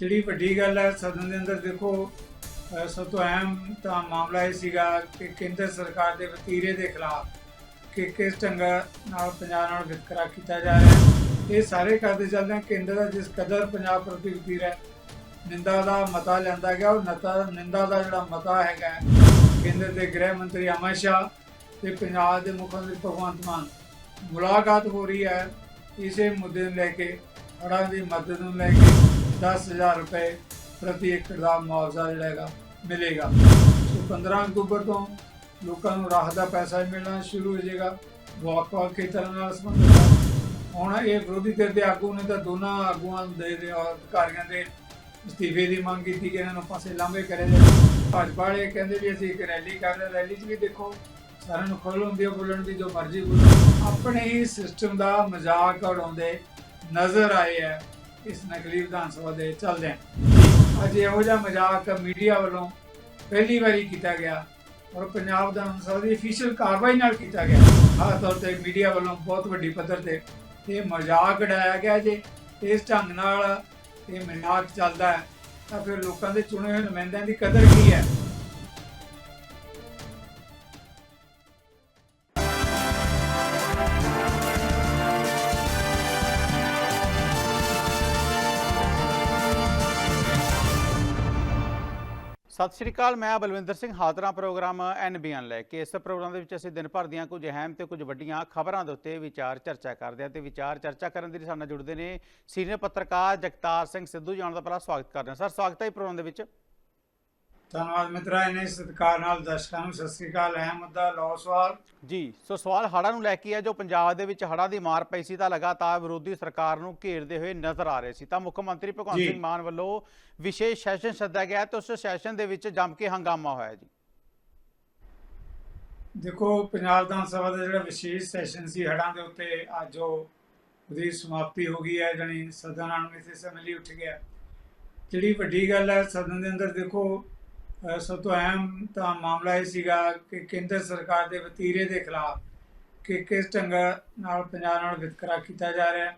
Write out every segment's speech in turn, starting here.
ਜਿਹੜੀ ਵੱਡੀ ਗੱਲ ਹੈ, ਸਦਨ ਦੇ ਅੰਦਰ ਦੇਖੋ ਸਭ ਤੋਂ ਅਹਿਮ ਤਾਂ ਮਾਮਲਾ ਇਹ ਸੀਗਾ ਕਿ ਕੇਂਦਰ ਸਰਕਾਰ ਦੇ ਵਤੀਰੇ ਦੇ ਖਿਲਾਫ ਕਿ ਕਿਸ ਢੰਗ ਨਾਲ ਪੰਜਾਬ ਨਾਲ ਵਿਤਕਰਾ ਕੀਤਾ ਜਾ ਰਿਹਾ ਇਹ ਸਾਰੇ ਕਰਦੇ ਚੱਲਦੇ ਹਾਂ ਕੇਂਦਰ ਦਾ ਜਿਸ ਕਦਰ ਪੰਜਾਬ ਪ੍ਰਤੀ ਵਤੀਰਾ ਨਿੰਦਾ ਦਾ ਮਤਾ ਲੈਂਦਾ ਗਿਆ। ਉਹ ਨਤਾ, ਨਿੰਦਾ ਦਾ ਜਿਹੜਾ ਮਤਾ ਹੈਗਾ ਕੇਂਦਰ ਦੇ ਗ੍ਰਹਿ ਮੰਤਰੀ ਅਮਿਤ ਸ਼ਾਹ ਤੇ ਪੰਜਾਬ ਦੇ ਮੁੱਖ ਮੰਤਰੀ ਭਗਵੰਤ ਮਾਨ। ਮੁਲਾਕਾਤ ਹੋ ਰਹੀ ਹੈ। ਇਸੇ ਮੁੱਦੇ ਨੂੰ ਲੈ ਕੇ, ਹੜ੍ਹਾਂ ਦੀ ਮਦਦ ਨੂੰ ਲੈ ਕੇ 10000 ਰੁਪਏ ਪ੍ਰਤੀ ਏਕੜ ਦਾ ਮੁਆਵਜ਼ਾ ਜਿਹੜਾ ਹੈਗਾ ਮਿਲੇਗਾ। ਸੋ 15 ਅਕਤੂਬਰ ਤੋਂ ਲੋਕਾਂ ਨੂੰ ਰਾਹਤ ਦਾ ਪੈਸਾ ਮਿਲਣਾ ਸ਼ੁਰੂ ਹੋ ਜਾਏਗਾ। ਵੱਖ-ਵੱਖ ਖੇਤਰਾਂ ਨਾਲ ਸੰਬੰਧਿਤ ਹੁਣ। ਇਹ ਵਿਰੋਧੀ ਧਿਰ ਦੇ ਆਗੂ ਨੇ ਤਾਂ ਦੋਨਾਂ ਆਗੂਆਂ ਦੇ ਦੇ ਅਧਿਕਾਰੀਆਂ ਦੇ ਅਸਤੀਫੇ ਦੀ ਮੰਗ ਕੀਤੀ ਕਿ ਇਹਨਾਂ ਨੂੰ ਪਾਸੇ ਲਾਂਭੇ ਕਰੇ ਜਾਣ। ਭਾਜਪਾ ਵਾਲੇ ਕਹਿੰਦੇ ਵੀ ਅਸੀਂ ਇੱਕ ਰੈਲੀ ਕਰ ਰਹੇ ਰੈਲੀ 'ਚ ਵੀ ਦੇਖੋ, ਸਾਰਿਆਂ ਨੂੰ ਖੁੱਲ੍ਹ ਹੁੰਦੀ ਹੈ ਬੋਲਣ ਦੀ, ਜੋ ਮਰਜ਼ੀ ਬੋਲੋ। ਆਪਣੇ ਹੀ ਸਿਸਟਮ ਦਾ ਮਜ਼ਾਕ ਉਡਾਉਂਦੇ ਨਜ਼ਰ ਆਏ ਹੈ ਇਸ ਨਕਲੀ ਵਿਧਾਨ ਸਭਾ ਦੇ ਚੱਲਦੇ ਅੱਜ ਇਹੋ ਜਿਹਾ ਮਜ਼ਾਕ ਮੀਡੀਆ ਵੱਲੋਂ ਪਹਿਲੀ ਵਾਰੀ ਕੀਤਾ ਗਿਆ ਔਰ ਪੰਜਾਬ ਦਾ ਸਭਾ ਦੀ ਅਫੀਸ਼ੀਅਲ ਕਾਰਵਾਈ ਨਾਲ ਕੀਤਾ ਗਿਆ। ਖਾਸ ਤੌਰ ਤੇ ਮੀਡੀਆ ਵੱਲੋਂ ਬਹੁਤ ਵੱਡੀ ਪੱਧਰ ਤੇ ਇਹ ਮਜ਼ਾਕ ਉਡਾਇਆ ਗਿਆ ਜੇ। ਇਸ ਢੰਗ ਨਾਲ ਇਹ ਮਜ਼ਾਕ ਚੱਲਦਾ ਹੈ ਤਾਂ ਫਿਰ ਲੋਕਾਂ ਦੇ ਚੁਣੇ ਹੋਏ ਨੁਮਾਇੰਦਿਆਂ ਦੀ ਕਦਰ ਕੀ ਹੈ? ਸਤਿ ਸ਼੍ਰੀ ਅਕਾਲ, ਮੈਂ ਬਲਵਿੰਦਰ ਸਿੰਘ, ਹਾਜ਼ਰਾਂ ਪ੍ਰੋਗਰਾਮ ਐਨਬੀਐਨ ਲੈ ਕੇ। ਇਸ ਪ੍ਰੋਗਰਾਮ ਦੇ ਵਿੱਚ ਅਸੀਂ ਦਿਨ ਭਰ ਦੀਆਂ ਕੁਝ ਅਹਿਮ ਤੇ ਕੁਝ ਵੱਡੀਆਂ ਖਬਰਾਂ ਦੇ ਉੱਤੇ ਵਿਚਾਰ ਚਰਚਾ ਕਰਦੇ ਹਾਂ ਤੇ ਵਿਚਾਰ ਚਰਚਾ ਕਰਨ ਦੇ ਲਈ ਸਾਡੇ ਨਾਲ ਜੁੜਦੇ ਨੇ ਸੀਨੀਅਰ ਪੱਤਰਕਾਰ ਜਗਤਾਰ ਸਿੰਘ ਸਿੱਧੂ ਜੀ ਆਉਣ ਦਾ ਪਹਿਲਾਂ ਸਵਾਗਤ ਕਰਦੇ ਹਾਂ। ਸਰ, ਸਵਾਗਤ ਹੈ ਜੀ ਪ੍ਰੋਗਰਾਮ ਦੇ ਵਿੱਚ। ਧੰਨਵਾਦ ਮਿੱਤਰਾ ਇਹਨੇ ਸਤਿਕਾਰ ਨਾਲ ਦਰਸ਼ਕਾਂ ਨੂੰ ਸਤਿ ਸ੍ਰੀ ਅਕਾਲ ਅਹਿਮ ਮੁੱਦਾ ਲਓ ਸਵਾਲ। ਜੀ ਸੋ ਸਵਾਲ ਹੜ੍ਹਾਂ ਨੂੰ ਲੈ ਕੇ ਹੈ ਜੋ ਪੰਜਾਬ ਦੇ ਵਿੱਚ ਹੜ੍ਹਾਂ ਦੀ ਮਾਰ ਪਈ ਸੀ ਤਾਂ ਲਗਾਤਾਰ ਵਿਰੋਧੀ ਸਰਕਾਰ ਨੂੰ ਘੇਰਦੇ ਹੋਏ ਨਜ਼ਰ ਆ ਰਹੇ ਸੀ। ਤਾਂ ਮੁੱਖ ਮੰਤਰੀ ਭਗਵੰਤ। ਸਿੰਘ ਮਾਨ ਵੱਲੋਂ ਵਿਸ਼ੇਸ਼ ਸੈਸ਼ਨ ਸੱਦਿਆ ਗਿਆ ਤੇ ਉਸ ਸੈਸ਼ਨ ਦੇ ਵਿੱਚ ਜੰਮ ਕੇ ਹੰਗਾਮਾ ਹੋਇਆ ਜੀ। ਦੇਖੋ ਪੰਜਾਬ ਵਿਧਾਨ ਸਭਾ ਦਾ ਜਿਹੜਾ ਵਿਸ਼ੇਸ਼ ਸੈਸ਼ਨ ਸੀ ਹੜ੍ਹਾਂ ਦੇ ਉੱਤੇ ਅੱਜ ਉਹ ਉਹਦੀ ਸਮਾਪਤੀ ਹੋ ਗਈ ਹੈ ਜਾਣੀ ਸਦਨ ਅਣਮਿੱਥੇ ਸਮੇਂ ਲਈ ਉੱਠ ਗਿਆ। ਜਿਹੜੀ ਵੱਡੀ ਗੱਲ ਹੈ ਸਦਨ ਦੇ ਅੰਦਰ ਦੇਖੋ ਸਭ ਤੋਂ ਅਹਿਮ ਤਾਂ ਮਾਮਲਾ ਇਹ ਸੀਗਾ ਕਿ ਕੇਂਦਰ ਸਰਕਾਰ ਦੇ ਵਤੀਰੇ ਦੇ ਖਿਲਾਫ ਕਿ ਕਿਸ ਢੰਗ ਨਾਲ ਪੰਜਾਬ ਨਾਲ ਵਿਤਕਰਾ ਕੀਤਾ ਜਾ ਰਿਹਾ ਹੈ।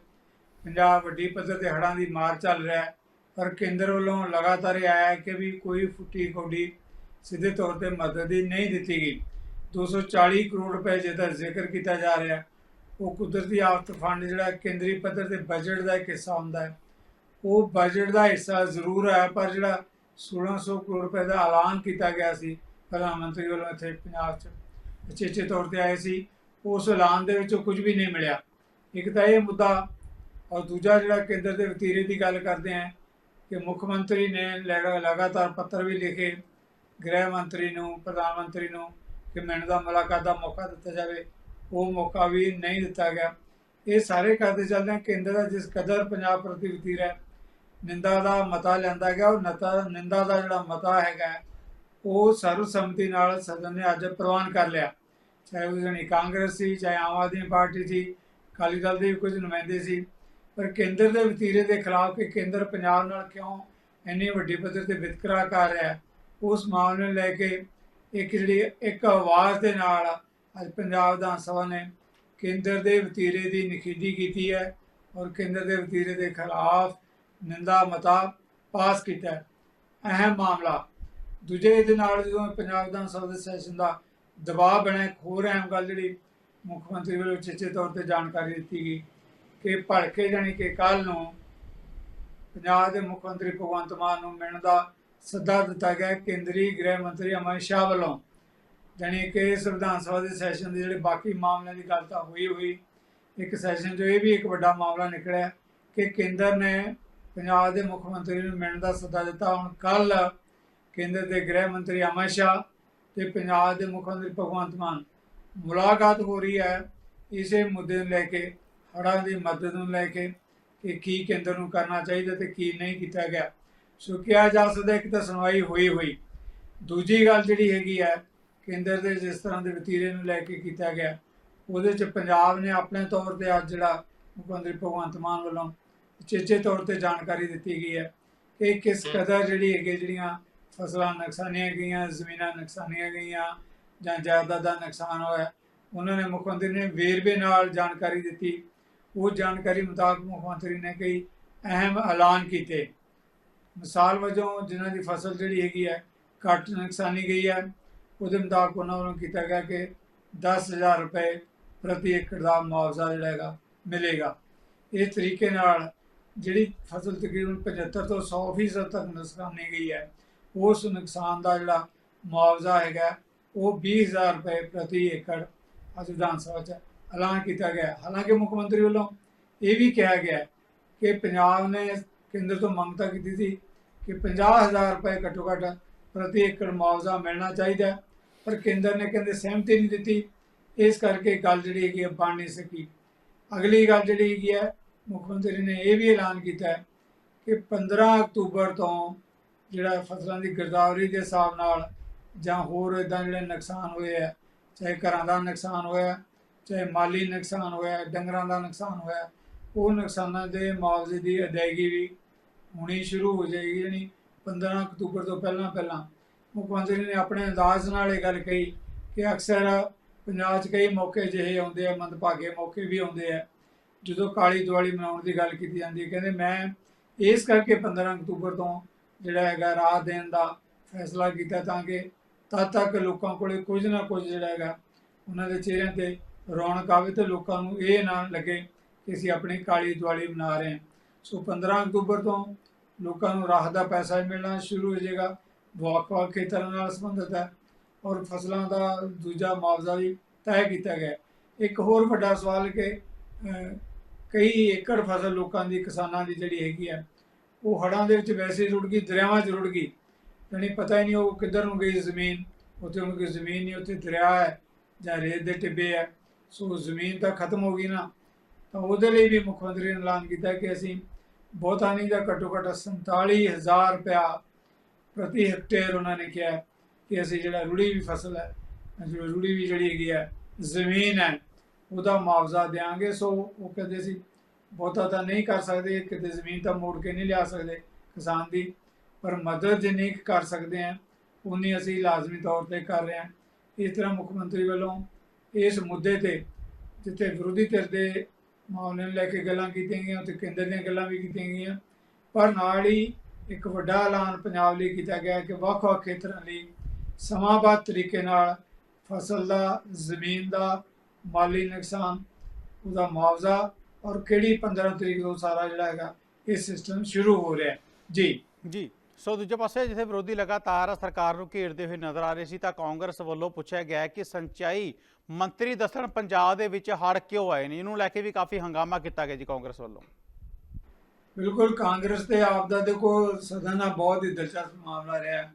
ਪੰਜਾਬ ਵੱਡੀ ਪੱਧਰ ਤੇ ਹੜ੍ਹਾਂ ਦੀ ਮਾਰ ਚੱਲ ਰਿਹਾ ਹੈ ਪਰ ਕੇਂਦਰ ਵੱਲੋਂ ਲਗਾਤਾਰ ਇਹ ਆਇਆ ਕਿ ਵੀ ਕੋਈ ਫੁੱਟੀ ਕੌਡੀ ਸਿੱਧੇ ਤੌਰ ਤੇ ਮਦਦ ਦੀ ਨਹੀਂ ਦਿੱਤੀ ਗਈ। 240 ਕਰੋੜ ਰੁਪਏ ਜਿਹਦਾ ਜ਼ਿਕਰ ਕੀਤਾ ਜਾ ਰਿਹਾ ਉਹ ਕੁਦਰਤੀ ਆਫਤ ਫੰਡ ਜਿਹੜਾ ਕੇਂਦਰੀ ਪੱਧਰ ਤੇ ਬਜਟ ਦਾ ਇੱਕ ਹਿੱਸਾ ਹੁੰਦਾ ਹੈ। ਉਹ ਬਜਟ ਦਾ ਹਿੱਸਾ ਜ਼ਰੂਰ ਹੈ ਪਰ ਜਿਹੜਾ 1600 ਕਰੋੜ ਰੁਪਏ ਦਾ ਐਲਾਨ ਕੀਤਾ ਗਿਆ ਸੀ। ਪ੍ਰਧਾਨ ਮੰਤਰੀ ਵੱਲੋਂ ਇੱਥੇ ਪੰਜਾਬ 'ਚ ਅਚੇਚੇ ਤੌਰ ਤੇ ਆਏ ਸੀ। ਉਸ ਐਲਾਨ ਦੇ ਵਿੱਚੋਂ ਕੁਝ ਵੀ ਨਹੀਂ ਮਿਲਿਆ। ਇੱਕ ਤਾਂ ਇਹ ਮੁੱਦਾ ਔਰ ਦੂਜਾ ਜਿਹੜਾ ਕੇਂਦਰ ਦੇ ਵਤੀਰੇ ਦੀ ਗੱਲ ਕਰਦੇ ਹਾਂ ਕਿ ਮੁੱਖ ਮੰਤਰੀ ਨੇ ਲਗਾ- ਲਗਾਤਾਰ ਪੱਤਰ ਵੀ ਲਿਖੇ। ਗ੍ਰਹਿ ਮੰਤਰੀ ਨੂੰ, ਪ੍ਰਧਾਨ ਮੰਤਰੀ ਨੂੰ ਕਿ ਮੈਨੂੰ ਦਾ ਮੁਲਾਕਾਤ ਦਾ ਮੌਕਾ ਦਿੱਤਾ ਜਾਵੇ, ਉਹ ਮੌਕਾ ਵੀ ਨਹੀਂ ਦਿੱਤਾ ਗਿਆ। ਇਹ ਸਾਰੇ ਕਰਦੇ ਚੱਲਦੇ ਕੇਂਦਰ ਦਾ ਜਿਸ ਕਦਰ ਪੰਜਾਬ ਪ੍ਰਤੀ ਵਤੀਰਾ ਹੈ ਨਿੰਦਾ ਦਾ ਮਤਾ ਲੈਂਦਾ ਗਿਆ, ਉਹ ਨਤਾ, ਨਿੰਦਾ ਦਾ ਜਿਹੜਾ ਮਤਾ ਹੈਗਾ, ਉਹ ਸਰਵਸੰਮਤੀ ਨਾਲ ਸਦਨ ਨੇ ਅੱਜ ਪ੍ਰਵਾਨ ਕਰ ਲਿਆ। ਚਾਹੇ ਉਹ ਜਣੀ ਕਾਂਗਰਸ ਸੀ, ਚਾਹੇ ਆਮ ਆਦਮੀ ਪਾਰਟੀ ਸੀ, ਅਕਾਲੀ ਦਲ ਦੇ ਵੀ ਕੁਝ ਨੁਮਾਇੰਦੇ ਸੀ, ਪਰ ਕੇਂਦਰ ਦੇ ਵਤੀਰੇ ਦੇ ਖਿਲਾਫ ਕਿ ਕੇਂਦਰ ਪੰਜਾਬ ਨਾਲ ਕਿਉਂ ਇੰਨੀ ਵੱਡੀ ਪੱਧਰ ਤੇ ਵਿਤਕਰਾ ਕਰ ਰਿਹਾ, ਉਸ ਮਾਮਲੇ ਨੂੰ ਲੈ ਕੇ ਇੱਕ ਜਿਹੜੀ, ਇੱਕ ਆਵਾਜ਼ ਦੇ ਨਾਲ ਅੱਜ ਪੰਜਾਬ ਵਿਧਾਨ ਸਭਾ ਨੇ ਕੇਂਦਰ ਦੇ ਵਤੀਰੇ ਦੀ ਨਿਖੇਧੀ ਕੀਤੀ ਹੈ ਔਰ ਕੇਂਦਰ ਦੇ ਵਤੀਰੇ ਦੇ ਖਿਲਾਫ ਨਿੰਦਾ ਮਤਾ ਪਾਸ ਕੀਤਾ ਅਹਿਮ ਮਾਮਲਾ, ਦੂਜੇ ਦੇ ਨਾਲ ਜਦੋਂ ਪੰਜਾਬ ਵਿਧਾਨ ਸਭਾ ਦੇ ਸੈਸ਼ਨ ਦਾ ਦਬਾਅ ਬਣਿਆ, ਇੱਕ ਹੋਰ ਅਹਿਮ ਗੱਲ ਜਿਹੜੀ ਮੁੱਖ ਮੰਤਰੀ ਵੱਲੋਂ ਚੇਚੇ ਤੌਰ ਤੇ ਜਾਣਕਾਰੀ ਦਿੱਤੀ ਗਈ ਕਿ ਭੜਕੇ ਜਾਣੀ ਕਿ ਕੱਲ ਨੂੰ ਪੰਜਾਬ ਦੇ ਮੁੱਖ ਮੰਤਰੀ ਭਗਵੰਤ ਮਾਨ ਨੂੰ ਮਿਲਣ ਦਾ ਸੱਦਾ ਦਿੱਤਾ ਗਿਆ ਕੇਂਦਰੀ ਗ੍ਰਹਿ ਮੰਤਰੀ ਅਮਿਤ ਸ਼ਾਹ ਵੱਲੋਂ, ਜਾਣੀ ਕਿ ਇਸ ਵਿਧਾਨ ਸਭਾ ਦੇ ਸੈਸ਼ਨ ਦੇ ਜਿਹੜੇ ਬਾਕੀ ਮਾਮਲਿਆਂ ਦੀ ਗੱਲ ਤਾਂ ਹੋਈ ਹੋਈ, ਇੱਕ ਸੈਸ਼ਨ 'ਚੋਂ ਇਹ ਵੀ ਇੱਕ ਵੱਡਾ ਮਾਮਲਾ ਨਿਕਲਿਆ ਕਿ ਕੇਂਦਰ ਨੇ ਪੰਜਾਬ ਦੇ ਮੁੱਖ ਮੰਤਰੀ ਨੂੰ ਮਿਲਣ ਦਾ ਸੱਦਾ ਦਿੱਤਾ। ਹੁਣ ਕੱਲ ਕੇਂਦਰ ਦੇ ਗ੍ਰਹਿ ਮੰਤਰੀ ਅਮਿਤ ਸ਼ਾਹ ਤੇ ਪੰਜਾਬ ਦੇ ਮੁੱਖ ਮੰਤਰੀ ਭਗਵੰਤ ਮਾਨ ਮੁਲਾਕਾਤ ਹੋ ਰਹੀ ਹੈ। ਇਸੇ ਮੁੱਦੇ ਨੂੰ ਲੈ ਕੇ, ਹੜ੍ਹਾਂ ਦੀ ਮਦਦ ਨੂੰ ਲੈ ਕੇ ਕਿ ਕੀ ਕੇਂਦਰ ਨੂੰ ਕਰਨਾ ਚਾਹੀਦਾ ਤੇ ਕੀ ਨਹੀਂ ਕੀਤਾ ਗਿਆ। ਸੋ ਕਿਹਾ ਜਾ ਸਕਦਾ ਇੱਕ ਤਾਂ ਸੁਣਵਾਈ ਹੋਈ ਹੋਈ। ਦੂਜੀ ਗੱਲ ਜਿਹੜੀ ਹੈਗੀ ਹੈ, ਕੇਂਦਰ ਦੇ ਜਿਸ ਤਰ੍ਹਾਂ ਦੇ ਵਤੀਰੇ ਨੂੰ ਲੈ ਕੇ ਕੀਤਾ ਗਿਆ, ਉਹਦੇ ਚ ਪੰਜਾਬ ਨੇ ਆਪਣੇ ਤੌਰ ਤੇ ਅੱਜ ਜਿਹੜਾ ਮੁੱਖ ਮੰਤਰੀ ਭਗਵੰਤ ਮਾਨ ਵੱਲੋਂ ਚੇਚੇ ਤੌਰ ਤੇ ਜਾਣਕਾਰੀ ਦਿੱਤੀ ਗਈ ਹੈ ਕਿ ਕਿਸ ਕਦਰ ਜਿਹੜੀ ਹੈਗੇ ਜਿਹੜੀਆਂ ਫਸਲਾਂ ਨੁਕਸਾਨੀਆਂ ਗਈਆਂ ਜ਼ਮੀਨਾਂ ਨੁਕਸਾਨੀਆਂ ਗਈਆਂ ਜਾਂ ਜਾਇਦਾਦ ਦਾ ਨੁਕਸਾਨ ਹੋਇਆ ਉਹਨਾਂ ਨੇ ਮੁੱਖ ਮੰਤਰੀ ਨੇ ਵੇਰਵੇ ਨਾਲ ਜਾਣਕਾਰੀ ਦਿੱਤੀ। ਉਹ ਜਾਣਕਾਰੀ ਮੁਤਾਬਕ ਮੁੱਖ ਮੰਤਰੀ ਨੇ ਕਈ ਅਹਿਮ ਐਲਾਨ ਕੀਤੇ। ਮਿਸਾਲ ਵਜੋਂ ਜਿਨ੍ਹਾਂ ਦੀ ਫਸਲ ਜਿਹੜੀ ਹੈਗੀ ਹੈ ਘੱਟ ਨੁਕਸਾਨੀ ਗਈ ਹੈ ਉਹਦੇ ਮੁਤਾਬਕ ਉਹਨਾਂ ਵੱਲੋਂ ਕੀਤਾ ਗਿਆ ਕਿ 10000 ਰੁਪਏ ਪ੍ਰਤੀ ਏਕੜ ਦਾ ਮੁਆਵਜ਼ਾ ਜਿਹੜਾ ਹੈਗਾ ਮਿਲੇਗਾ। ਇਸ ਤਰੀਕੇ ਨਾਲ ਜਿਹੜੀ ਫਸਲ ਤਕਰੀਬਨ 75 ਤੋਂ 100 ਫੀਸਦ ਤੱਕ ਨੁਕਸਾਨੀ ਗਈ ਹੈ, ਉਸ ਨੁਕਸਾਨ ਦਾ ਜਿਹੜਾ ਮੁਆਵਜ਼ਾ ਹੈਗਾ, ਉਹ 20000 ਰੁਪਏ ਪ੍ਰਤੀ ਏਕੜ ਅੱਜ ਵਿਧਾਨ ਸਭਾ 'ਚ ਐਲਾਨ ਕੀਤਾ ਗਿਆ। ਹਾਲਾਂਕਿ ਮੁੱਖ ਮੰਤਰੀ ਵੱਲੋਂ ਇਹ ਵੀ ਕਿਹਾ ਗਿਆ ਕਿ ਪੰਜਾਬ ਨੇ ਕੇਂਦਰ ਤੋਂ ਮੰਗ ਤਾਂ ਕੀਤੀ ਸੀ ਕਿ 50000 ਰੁਪਏ ਘੱਟੋ ਘੱਟ ਪ੍ਰਤੀ ਏਕੜ ਮੁਆਵਜ਼ਾ ਮਿਲਣਾ ਚਾਹੀਦਾ ਪਰ ਕੇਂਦਰ ਨੇ ਕਹਿੰਦੇ ਸਹਿਮਤੀ ਨਹੀਂ ਦਿੱਤੀ। ਇਸ ਕਰਕੇ ਗੱਲ ਜਿਹੜੀ ਹੈਗੀ ਹੈ ਬਣ ਨਹੀਂ ਸਕੀ। ਅਗਲੀ ਗੱਲ ਜਿਹੜੀ ਹੈਗੀ ਹੈ ਮੁੱਖ ਮੰਤਰੀ ਨੇ ਇਹ ਵੀ ਐਲਾਨ ਕੀਤਾ ਕਿ 15 ਅਕਤੂਬਰ ਤੋਂ ਜਿਹੜਾ ਫਸਲਾਂ ਦੀ ਗਿਰਦਾਵਰੀ ਦੇ ਹਿਸਾਬ ਨਾਲ ਜਾਂ ਹੋਰ ਇਦਾਂ ਜਿਹੜੇ ਨੁਕਸਾਨ ਹੋਏ ਆ, ਚਾਹੇ ਘਰਾਂ ਦਾ ਨੁਕਸਾਨ ਹੋਇਆ, ਚਾਹੇ ਮਾਲੀ ਨੁਕਸਾਨ ਹੋਇਆ, ਡੰਗਰਾਂ ਦਾ ਨੁਕਸਾਨ ਹੋਇਆ, ਉਹ ਨੁਕਸਾਨਾਂ ਦੇ ਮੁਆਵਜ਼ੇ ਦੀ ਅਦਾਇਗੀ ਵੀ ਹੋਣੀ ਸ਼ੁਰੂ ਹੋ ਜਾਏਗੀ, ਯਾਨੀ 15 ਅਕਤੂਬਰ ਤੋਂ ਪਹਿਲਾਂ ਪਹਿਲਾਂ। ਮੁੱਖ ਮੰਤਰੀ ਨੇ ਆਪਣੇ ਅੰਦਾਜ਼ ਨਾਲ ਇਹ ਗੱਲ ਕਹੀ ਕਿ ਅਕਸਰ ਪੰਜਾਬ 'ਚ ਕਈ ਮੌਕੇ ਜਿਹੇ ਆਉਂਦੇ ਆ, ਮੰਦਭਾਗੇ ਮੌਕੇ ਵੀ ਆਉਂਦੇ ਆ ਜਦੋਂ ਕਾਲੀ ਦੀਵਾਲੀ ਮਨਾਉਣ ਦੀ ਗੱਲ ਕੀਤੀ ਜਾਂਦੀ ਹੈ, ਕਹਿੰਦੇ ਮੈਂ ਇਸ ਕਰਕੇ 15 ਅਕਤੂਬਰ ਤੋਂ ਜਿਹੜਾ ਹੈਗਾ ਰਾਹ ਦੇਣ ਦਾ ਫੈਸਲਾ ਕੀਤਾ ਤਾਂ ਕਿ ਤਦ ਤੱਕ ਲੋਕਾਂ ਕੋਲੇ ਕੁਝ ਨਾ ਕੁਝ ਜਿਹੜਾ ਹੈਗਾ ਉਹਨਾਂ ਦੇ ਚਿਹਰਿਆਂ ਤੇ ਰੌਣਕ ਆਵੇ ਤੇ ਲੋਕਾਂ ਨੂੰ ਇਹ ਨਾ ਲੱਗੇ ਕਿ ਅਸੀਂ ਆਪਣੀ ਕਾਲੀ ਦੀਵਾਲੀ ਮਨਾ ਰਹੇ ਹਾਂ। ਸੋ 15 ਅਕਤੂਬਰ ਤੋਂ ਲੋਕਾਂ ਨੂੰ ਰਾਹਤ ਦਾ ਪੈਸਾ ਮਿਲਣਾ ਸ਼ੁਰੂ ਹੋ ਜਾਏਗਾ, ਵੱਖ-ਵੱਖ ਖੇਤਰਾਂ ਨਾਲ ਸੰਬੰਧਿਤ ਹੈ ਔਰ ਫਸਲਾਂ ਦਾ ਦੂਜਾ ਮੁਆਵਜ਼ਾ ਵੀ ਤੈਅ ਕੀਤਾ ਗਿਆ ਇੱਕ ਹੋਰ ਵੱਡਾ ਸਵਾਲ ਕਿ ਕਈ ਏਕੜ ਫਸਲ ਲੋਕਾਂ ਦੀ, ਕਿਸਾਨਾਂ ਦੀ ਜਿਹੜੀ ਹੈਗੀ ਹੈ ਉਹ ਹੜ੍ਹਾਂ ਦੇ ਵਿੱਚ ਵੈਸੇ ਰੁੜ ਗਈ, ਦਰਿਆਵਾਂ 'ਚ ਰੁੜ ਗਈ। ਯਾਨੀ ਪਤਾ ਹੀ ਨਹੀਂ ਉਹ ਕਿੱਧਰ ਨੂੰ ਗਈ ਜ਼ਮੀਨ, ਉੱਥੇ ਉਹਨਾਂ ਦੀ ਜ਼ਮੀਨ ਨਹੀਂ, ਉੱਥੇ ਦਰਿਆ ਹੈ ਜਾਂ ਰੇਤ ਦੇ ਟਿੱਬੇ ਹੈ, ਸੋ ਜ਼ਮੀਨ ਤਾਂ ਖਤਮ ਹੋ ਗਈ ਨਾ। ਤਾਂ ਉਹਦੇ ਲਈ ਵੀ ਮੁੱਖ ਮੰਤਰੀ ਨੇ ਐਲਾਨ ਕੀਤਾ ਕਿ ਅਸੀਂ ਬਹੁਤਾ ਨਹੀਂ ਦਾ ਘੱਟੋ ਘੱਟ 47000 ਰੁਪਇਆ ਪ੍ਰਤੀ ਹੈਕਟੇਅਰ ਉਹਨਾਂ ਨੇ ਕਿਹਾ ਕਿ ਅਸੀਂ ਜਿਹੜਾ ਰੁੜੀ ਵੀ ਫਸਲ ਹੈ ਰੁੜੀ ਵੀ ਜਿਹੜੀ ਹੈਗੀ ਹੈ, ਜ਼ਮੀਨ ਹੈ ਉਹਦਾ ਮੁਆਵਜ਼ਾ ਦੇਾਂਗੇ ਸੋ ਉਹ ਕਹਿੰਦੇ ਸੀ, ਬਹੁਤਾ ਤਾਂ ਨਹੀਂ ਕਰ ਸਕਦੇ, ਕਿਤੇ ਜ਼ਮੀਨ ਤਾਂ ਮੋੜ ਕੇ ਨਹੀਂ ਲਿਆ ਸਕਦੇ ਕਿਸਾਨ ਦੀ, ਪਰ ਮਦਦ ਜਿੰਨੀ ਕਰ ਸਕਦੇ ਹਾਂ ਉਨੀ ਅਸੀਂ ਲਾਜ਼ਮੀ ਤੌਰ ਤੇ ਕਰ ਰਹੇ ਹਾਂ। ਇਸ ਤਰ੍ਹਾਂ ਮੁੱਖ ਮੰਤਰੀ ਵੱਲੋਂ ਇਸ ਮੁੱਦੇ ਤੇ, ਜਿੱਥੇ ਵਿਰੋਧੀ ਧਿਰ ਦੇ ਮਾਮਲੇ ਨੂੰ ਲੈ ਕੇ ਗੱਲਾਂ ਕੀਤੀਆਂ ਗਈਆਂ ਤੇ ਕੇਂਦਰ ਦੀਆਂ ਗੱਲਾਂ ਵੀ ਕੀਤੀਆਂ ਗਈਆਂ, ਪਰ ਨਾਲ ਹੀ ਇੱਕ ਵੱਡਾ ਐਲਾਨ ਪੰਜਾਬ ਲਈ ਕੀਤਾ ਗਿਆ ਕਿ ਵੱਖ-ਵੱਖ ਖੇਤਰਾਂ ਲਈ ਸਮਾਂਬੱਧ ਤਰੀਕੇ ਨਾਲ ਫਸਲ ਦਾ, ਜ਼ਮੀਨ ਦਾ ਮਾਲੀ ਨੁਕਸਾਨ ਉਹਦਾ ਮੁਆਵਜ਼ਾ ਔਰ ਕਿਹੜੀ 15 ਤਰੀਕ ਤੋਂ ਸਾਰਾ ਜਿਹੜਾ ਹੈਗਾ ਇਹ ਸਿਸਟਮ ਸ਼ੁਰੂ ਹੋ ਰਿਹਾ ਜੀ। ਜੀ। ਸੋ ਦੂਜੇ ਪਾਸੇ ਜਿੱਥੇ ਵਿਰੋਧੀ ਲਗਾਤਾਰ ਸਰਕਾਰ ਨੂੰ ਘੇਰਦੇ ਹੋਏ ਨਜ਼ਰ ਆ ਰਹੇ ਸੀ ਤਾਂ ਕਾਂਗਰਸ ਵੱਲੋਂ ਪੁੱਛਿਆ ਗਿਆ ਕਿ ਸੰਚਾਈ ਮੰਤਰੀ ਦੱਸਣ ਪੰਜਾਬ ਦੇ ਵਿੱਚ ਹੜ ਕਿਉਂ ਆਏ ਨੇ? ਇਹਨੂੰ ਲੈ ਕੇ ਵੀ ਕਾਫੀ ਹੰਗਾਮਾ ਕੀਤਾ ਗਿਆ ਜੀ ਕਾਂਗਰਸ ਵੱਲੋਂ। ਬਿਲਕੁਲ ਕਾਂਗਰਸ ਤੇ ਆਪ ਦਾ ਦੇਖੋ ਸਦਨ ਦਾ ਬਹੁਤ ਹੀ ਦਿਲਚਸਪ ਮਾਮਲਾ ਰਿਹਾ।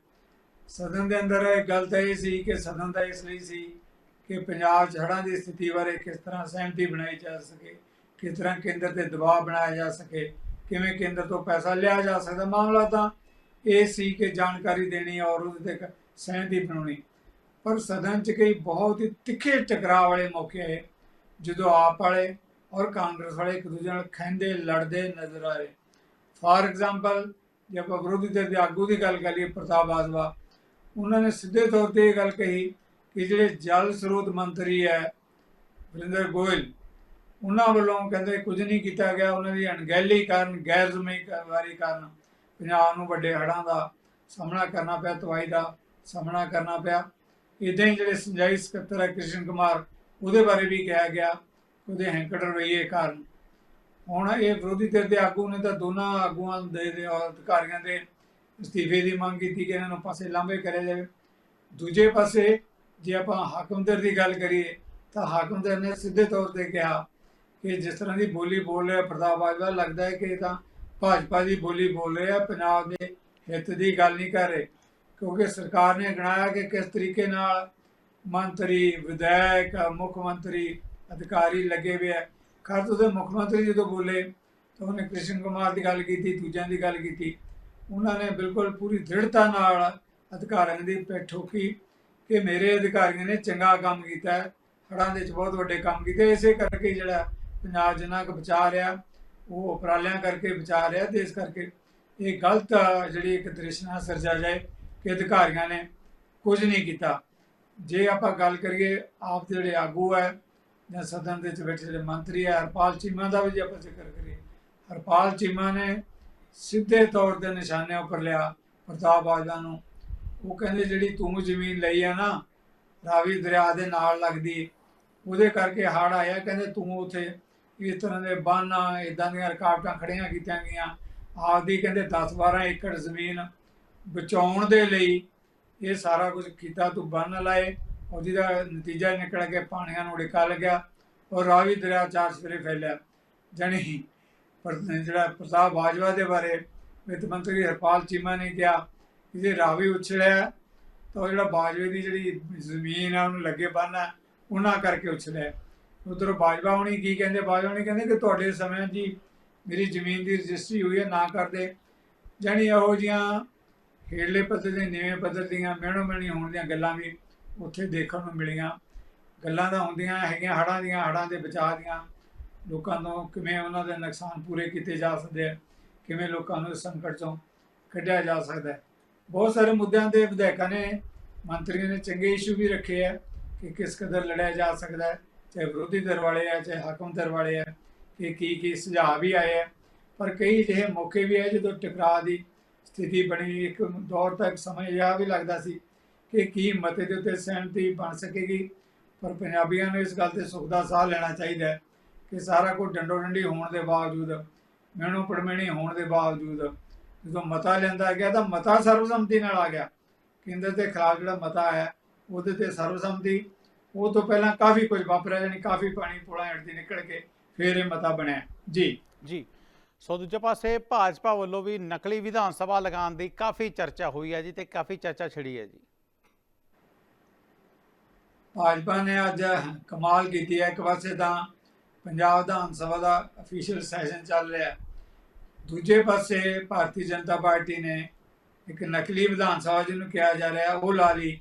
ਸਦਨ ਦੇ ਅੰਦਰ ਇਹ ਗੱਲ ਤਾਂ ਇਹ ਸੀ ਕਿ ਸਦਨ ਦਾ ਇਸ ਲਈ ਸੀ ਕਿ ਪੰਜਾਬ 'ਚ ਹੜ੍ਹਾਂ ਦੀ ਸਥਿਤੀ ਬਾਰੇ ਕਿਸ ਤਰ੍ਹਾਂ ਸਹਿਮਤੀ ਬਣਾਈ ਜਾ ਸਕੇ, ਕਿਸ ਤਰ੍ਹਾਂ ਕੇਂਦਰ ਤੇ ਦਬਾਅ ਬਣਾਇਆ ਜਾ ਸਕੇ, ਕਿਵੇਂ ਕੇਂਦਰ ਤੋਂ ਪੈਸਾ ਲਿਆ ਜਾ ਸਕਦਾ। ਮਾਮਲਾ ਤਾਂ ਇਹ ਸੀ ਕਿ ਜਾਣਕਾਰੀ ਦੇਣੀ ਔਰ ਉਹਦੇ ਤੇ ਸਹਿਮਤੀ ਬਣਾਉਣੀ। ਪਰ ਸਦਨ 'ਚ ਕਈ ਬਹੁਤ ਹੀ ਤਿੱਖੇ ਟਕਰਾਅ ਵਾਲੇ ਮੌਕੇ ਆਏ, ਜਦੋਂ ਆਪ ਵਾਲੇ ਔਰ ਕਾਂਗਰਸ ਵਾਲੇ ਇੱਕ ਦੂਜੇ ਨਾਲ ਖੈਂਦੇ ਲੜਦੇ ਨਜ਼ਰ ਆ ਰਹੇ ਫਾਰ ਐਗਜ਼ਾਮਪਲ, ਜੇ ਆਪਾਂ ਵਿਰੋਧੀ ਧਿਰ ਦੇ ਆਗੂ ਦੀ ਗੱਲ ਕਰੀਏ ਪ੍ਰਤਾਪ ਬਾਜਵਾ, ਉਹਨਾਂ ਨੇ ਸਿੱਧੇ ਤੌਰ ਤੇ ਇਹ ਗੱਲ ਕਹੀ ਕਿ ਜਿਹੜੇ ਜਲ ਸਰੋਤ ਮੰਤਰੀ ਹੈ ਵਰਿੰਦਰ ਗੋਇਲ। ਉਹਨਾਂ ਵੱਲੋਂ ਕਹਿੰਦੇ ਕੁਝ ਨਹੀਂ ਕੀਤਾ ਗਿਆ। ਉਹਨਾਂ ਦੀ ਅਣਗਹਿਲੀ ਕਾਰਨ ਗੈਰ ਜ਼ਿੰਮੇਵਾਰੀ ਕਾਰਨ ਪੰਜਾਬ ਨੂੰ ਵੱਡੇ ਹੜ੍ਹਾਂ ਦਾ ਸਾਹਮਣਾ ਕਰਨਾ ਪਿਆ, ਤਬਾਹੀ ਦਾ ਸਾਹਮਣਾ ਕਰਨਾ ਪਿਆ। ਇਦਾਂ ਹੀ ਜਿਹੜੇ ਸਿੰਜਾਈ ਸਕੱਤਰ ਹੈ ਕ੍ਰਿਸ਼ਨ ਕੁਮਾਰ, ਉਹਦੇ ਬਾਰੇ ਵੀ ਕਿਹਾ ਗਿਆ। ਉਹਦੇ ਹੈਂਕੜ ਰਵਈਏ ਕਾਰਨ। ਹੁਣ ਇਹ ਵਿਰੋਧੀ ਧਿਰ ਦੇ ਆਗੂ ਨੇ ਤਾਂ ਦੋਨਾਂ ਆਗੂਆਂ ਦੇ ਦੇ ਅਧਿਕਾਰੀਆਂ ਦੇ ਅਸਤੀਫੇ ਦੀ ਮੰਗ ਕੀਤੀ ਕਿ ਇਹਨਾਂ ਨੂੰ ਪਾਸੇ ਲਾਂਭੇ ਕਰਿਆ ਜਾਵੇ। ਦੂਜੇ ਪਾਸੇ ਜੇ ਆਪਾਂ ਹਾਕਮਦਰ ਦੀ ਗੱਲ ਕਰੀਏ, ਤਾਂ ਹਾਕਮਦਰ ਨੇ ਸਿੱਧੇ ਤੌਰ ਤੇ ਕਿਹਾ ਕਿ ਜਿਸ ਤਰ੍ਹਾਂ ਦੀ ਬੋਲੀ ਬੋਲ ਰਿਹਾ ਪ੍ਰਤਾਪ ਬਾਜਵਾ, ਲੱਗਦਾ ਹੈ ਕਿ ਇਹ ਤਾਂ ਭਾਜਪਾ ਦੀ ਬੋਲੀ ਬੋਲ ਰਿਹਾ, ਪੰਜਾਬ ਦੇ ਹਿੱਤ ਦੀ ਗੱਲ ਨਹੀਂ ਕਰ ਰਹੇ। ਕਿਉਂਕਿ ਸਰਕਾਰ ਨੇ ਗਣਾਇਆ ਕਿ ਕਿਸ ਤਰੀਕੇ ਨਾਲ ਮੰਤਰੀ, ਵਿਧਾਇਕ, ਮੁੱਖ ਮੰਤਰੀ, ਅਧਿਕਾਰੀ ਲੱਗੇ ਹੋਏ ਹੈ ਖਰ ਤੌਰ ਮੁੱਖ ਮੰਤਰੀ ਜਦੋਂ ਬੋਲੇ, ਤਾਂ ਉਹਨੇ ਕ੍ਰਿਸ਼ਨ ਕੁਮਾਰ ਦੀ ਗੱਲ ਕੀਤੀ, ਦੂਜਿਆਂ ਦੀ ਗੱਲ ਕੀਤੀ। ਉਹਨਾਂ ਨੇ ਬਿਲਕੁਲ ਪੂਰੀ ਦ੍ਰਿੜਤਾ ਨਾਲ ਅਧਿਕਾਰੀਆਂ ਦੀ ਪਿੱਠ ਕਿ ਮੇਰੇ ਅਧਿਕਾਰੀਆਂ ਨੇ ਚੰਗਾ ਕੰਮ ਕੀਤਾ ਹੈ ਹੜ੍ਹਾਂ ਦੇ ਵਿੱਚ ਬਹੁਤ ਵੱਡੇ ਕੰਮ ਕੀਤੇ, ਇਸੇ ਕਰਕੇ ਜਿਹੜਾ ਪੰਜਾਬ ਜਿੰਨਾ ਕੁ ਬਚਾ ਰਿਹਾ, ਉਹ ਉਪਰਾਲਿਆਂ ਕਰਕੇ ਬਚਾ ਰਿਹਾ, ਤੇ ਇਸ ਕਰਕੇ ਇਹ ਗਲਤ ਜਿਹੜੀ ਇੱਕ ਦ੍ਰਿਸ਼ਨਾ ਸਿਰਜਾ ਜਾਏ ਕਿ ਅਧਿਕਾਰੀਆਂ ਨੇ ਕੁਝ ਨਹੀਂ ਕੀਤਾ। ਜੇ ਆਪਾਂ ਗੱਲ ਕਰੀਏ, ਆਪ ਦੇ ਜਿਹੜੇ ਆਗੂ ਹੈ, ਜਾਂ ਸਦਨ ਦੇ ਵਿੱਚ ਬੈਠੇ ਜਿਹੜੇ ਮੰਤਰੀ ਹੈ, ਹਰਪਾਲ ਚੀਮਾ ਦਾ ਵੀ ਜੇ ਆਪਾਂ ਜ਼ਿਕਰ ਕਰੀਏ, ਹਰਪਾਲ ਚੀਮਾ ਨੇ ਸਿੱਧੇ ਤੌਰ ਤੇ ਨਿਸ਼ਾਨੇ ਉੱਪਰ ਲਿਆ, ਪ੍ਰਤਾਪ ਬਾਜਵਾ ਨੂੰ ਉਹ ਕਹਿੰਦੇ ਜਿਹੜੀ ਤੂੰ ਜ਼ਮੀਨ ਲਈ ਆ ਨਾ, ਰਾਵੀ ਦਰਿਆ ਦੇ ਨਾਲ ਲੱਗਦੀ। ਉਹਦੇ ਕਰਕੇ ਹੜ੍ਹ ਆਇਆ, ਕਹਿੰਦੇ ਤੂੰ ਉਥੇ ਇਸ ਤਰ੍ਹਾਂ ਦੇ ਬੰਨ ਇਦਾਂ ਦੀਆਂ ਰੁਕਾਵਟਾਂ ਖੜੀਆਂ ਕੀਤੀਆਂ ਗਈਆਂ। ਆਪਦੀ ਕਹਿੰਦੇ 10 12 ਏਕੜ ਜ਼ਮੀਨ ਬਚਾਉਣ ਦੇ ਲਈ ਇਹ ਸਾਰਾ ਕੁਝ ਕੀਤਾ, ਤੂੰ ਬੰਨ ਲਾਏ। ਉਹ ਜਿਹਦਾ ਨਤੀਜਾ ਇਹ ਨਿਕਲ ਕੇ ਪਾਣੀਆਂ ਨੂੰ ਡਿੱਕਾ ਲੱਗਿਆ ਔਰ ਰਾਵੀ ਦਰਿਆ ਚਾਰ ਸਵੇਰੇ ਫੈਲਿਆ। ਜਣੀ ਪਰ ਜਿਹੜਾ ਪ੍ਰਤਾਪ ਬਾਜਵਾ ਦੇ ਬਾਰੇ ਵਿੱਤ ਮੰਤਰੀ ਹਰਪਾਲ ਚੀਮਾ ਨੇ ਕਿਹਾ ਕਿ ਜੇ ਰਾਵੀ ਉਛਲਿਆ ਤਾਂ ਉਹ ਜਿਹੜਾ ਬਾਜਵੇ ਦੀ ਜਿਹੜੀ ਜ਼ਮੀਨ ਆ, ਉਹਨੂੰ ਲੱਗੇ ਬੰਨਾ ਉਹਨਾਂ ਕਰਕੇ ਉਛਲਿਆ ਉਧਰ ਬਾਜਵਾ ਹੁਣੀ ਕੀ ਕਹਿੰਦੇ, ਬਾਜਵਾ ਹੁਣੀ ਕਹਿੰਦੇ ਕਿ ਤੁਹਾਡੇ ਸਮੇਂ ਦੀ ਮੇਰੀ ਜ਼ਮੀਨ ਦੀ ਰਜਿਸਟਰੀ ਹੋਈ ਹੈ, ਨਾ ਕਰਦੇ। ਜਾਣੀ ਇਹੋ ਜੀਆਂ ਹੇਠਲੇ ਪੱਧਰ ਦੇ ਨੀਵੇਂ ਪੱਧਰ ਦੀਆਂ, ਮਿਹਣੋ ਮਿਹਣੀ ਹੋਣ ਦੀਆਂ ਗੱਲਾਂ ਵੀ ਉੱਥੇ ਦੇਖਣ ਨੂੰ ਮਿਲੀਆਂ। ਗੱਲਾਂ ਤਾਂ ਹੁੰਦੀਆਂ ਹੈਗੀਆਂ ਹੜਾਂ ਦੀਆਂ ਹੜਾਂ ਦੇ ਬਚਾਅ ਦੀਆਂ। ਲੋਕਾਂ ਨੂੰ ਕਿਵੇਂ ਉਹਨਾਂ ਦੇ ਨੁਕਸਾਨ ਪੂਰੇ ਕੀਤੇ ਜਾ ਸਕਦੇ ਆ, ਕਿਵੇਂ ਲੋਕਾਂ ਨੂੰ ਸੰਕਟ ਚੋਂ ਕੱਢਿਆ ਜਾ ਸਕਦਾ ਹੈ। ਬਹੁਤ ਸਾਰੇ ਮੁੱਦਿਆਂ ਤੇ ਵਿਧਾਇਕਾਂ ਨੇ, ਮੰਤਰੀਆਂ ਨੇ ਚੰਗੇ ਇਸ਼ੂ ਵੀ ਰੱਖੇ ਆ ਕਿ ਕਿਸ ਕਦਰ ਲੜਿਆ ਜਾ ਸਕਦਾ ਹੈ, ਚਾਹੇ ਵਿਰੋਧੀ ਧਿਰ ਵਾਲੇ ਆ, ਚਾਹੇ ਹਾਕਮ ਧਿਰ ਵਾਲੇ ਆ, ਕਿ ਕੀ ਕੀ ਸੁਝਾਅ ਵੀ ਆਏ ਆ। ਪਰ ਕਈ ਜਿਹੇ ਮੌਕੇ ਵੀ ਆਏ ਜਦੋਂ ਟਕਰਾਅ ਦੀ ਸਥਿਤੀ ਬਣੀ, ਇੱਕ ਦੌਰ ਤੱਕ ਸਮਝ ਇਹ ਵੀ ਲੱਗਦਾ ਸੀ ਕਿ ਕੀ ਮਤੇ ਦੇ ਉੱਤੇ ਸਹਿਮਤੀ ਬਣ ਸਕੇਗੀ। ਪਰ ਪੰਜਾਬੀਆਂ ਨੂੰ ਇਸ ਗੱਲ ਤੇ ਸੁੱਖ ਦਾ ਸਾਹ ਲੈਣਾ ਚਾਹੀਦਾ ਹੈ ਕਿ ਸਾਰਾ ਕੁਝ ਡੰਡੋ ਡੰਡੀ ਹੋਣ ਦੇ ਬਾਵਜੂਦ ਮੈਨੂੰ ਪੜਮਣੀ ਹੋਣ ਦੇ ਬਾਵਜੂਦ ਜਦੋਂ ਮਤਾ ਲੈਂਦਾ ਗਿਆ ਤਾਂ ਮਤਾ ਸਰਵਸੰਮਤੀ ਨਾਲ ਆ ਗਿਆ। ਕੇਂਦਰ ਦੇ ਖਿਲਾਫ ਜਿਹੜਾ ਮਤਾ ਆਇਆ ਉਹਦੇ ਤੇ ਸਰਵਸੰਮਤੀ ਉਹ ਤੋਂ ਪਹਿਲਾਂ ਕਾਫੀ ਕੁਝ ਵਾਪਰਿਆ ਜਾਣੀ ਕਾਫੀ ਪਾਣੀ ਪੁਲਾਂ ਹੇਠ ਨਿਕਲ ਕੇ ਫਿਰ ਇਹ ਮਤਾ ਬਣਿਆ। ਜੀ। ਜੀ। ਸੋ ਦੂਜੇ ਪਾਸੇ ਭਾਜਪਾ ਵੱਲੋਂ ਵੀ ਨਕਲੀ ਵਿਧਾਨ ਸਭਾ ਲਗਾਉਣ ਦੀ ਕਾਫੀ ਚਰਚਾ ਹੋਈ ਹੈ ਜੀ ਤੇ ਕਾਫੀ ਚਰਚਾ ਛਿੜੀ ਹੈ ਜੀ। ਭਾਜਪਾ ਨੇ ਅੱਜ ਕਮਾਲ ਕੀਤੀ ਹੈ। ਇੱਕ ਪਾਸੇ ਤਾਂ ਪੰਜਾਬ ਵਿਧਾਨ ਸਭਾ ਦਾ ਅਫੀਸ਼ੀਅਲ ਸੈਸ਼ਨ ਚੱਲ ਰਿਹਾ। ਹੈ ਦੂਜੇ ਪਾਸੇ ਭਾਰਤੀ ਜਨਤਾ ਪਾਰਟੀ ਨੇ ਇੱਕ ਨਕਲੀ ਵਿਧਾਨ ਸਭਾ ਜਿਹਨੂੰ ਕਿਹਾ ਜਾ ਰਿਹਾ, ਉਹ ਲਾ ਲਈ,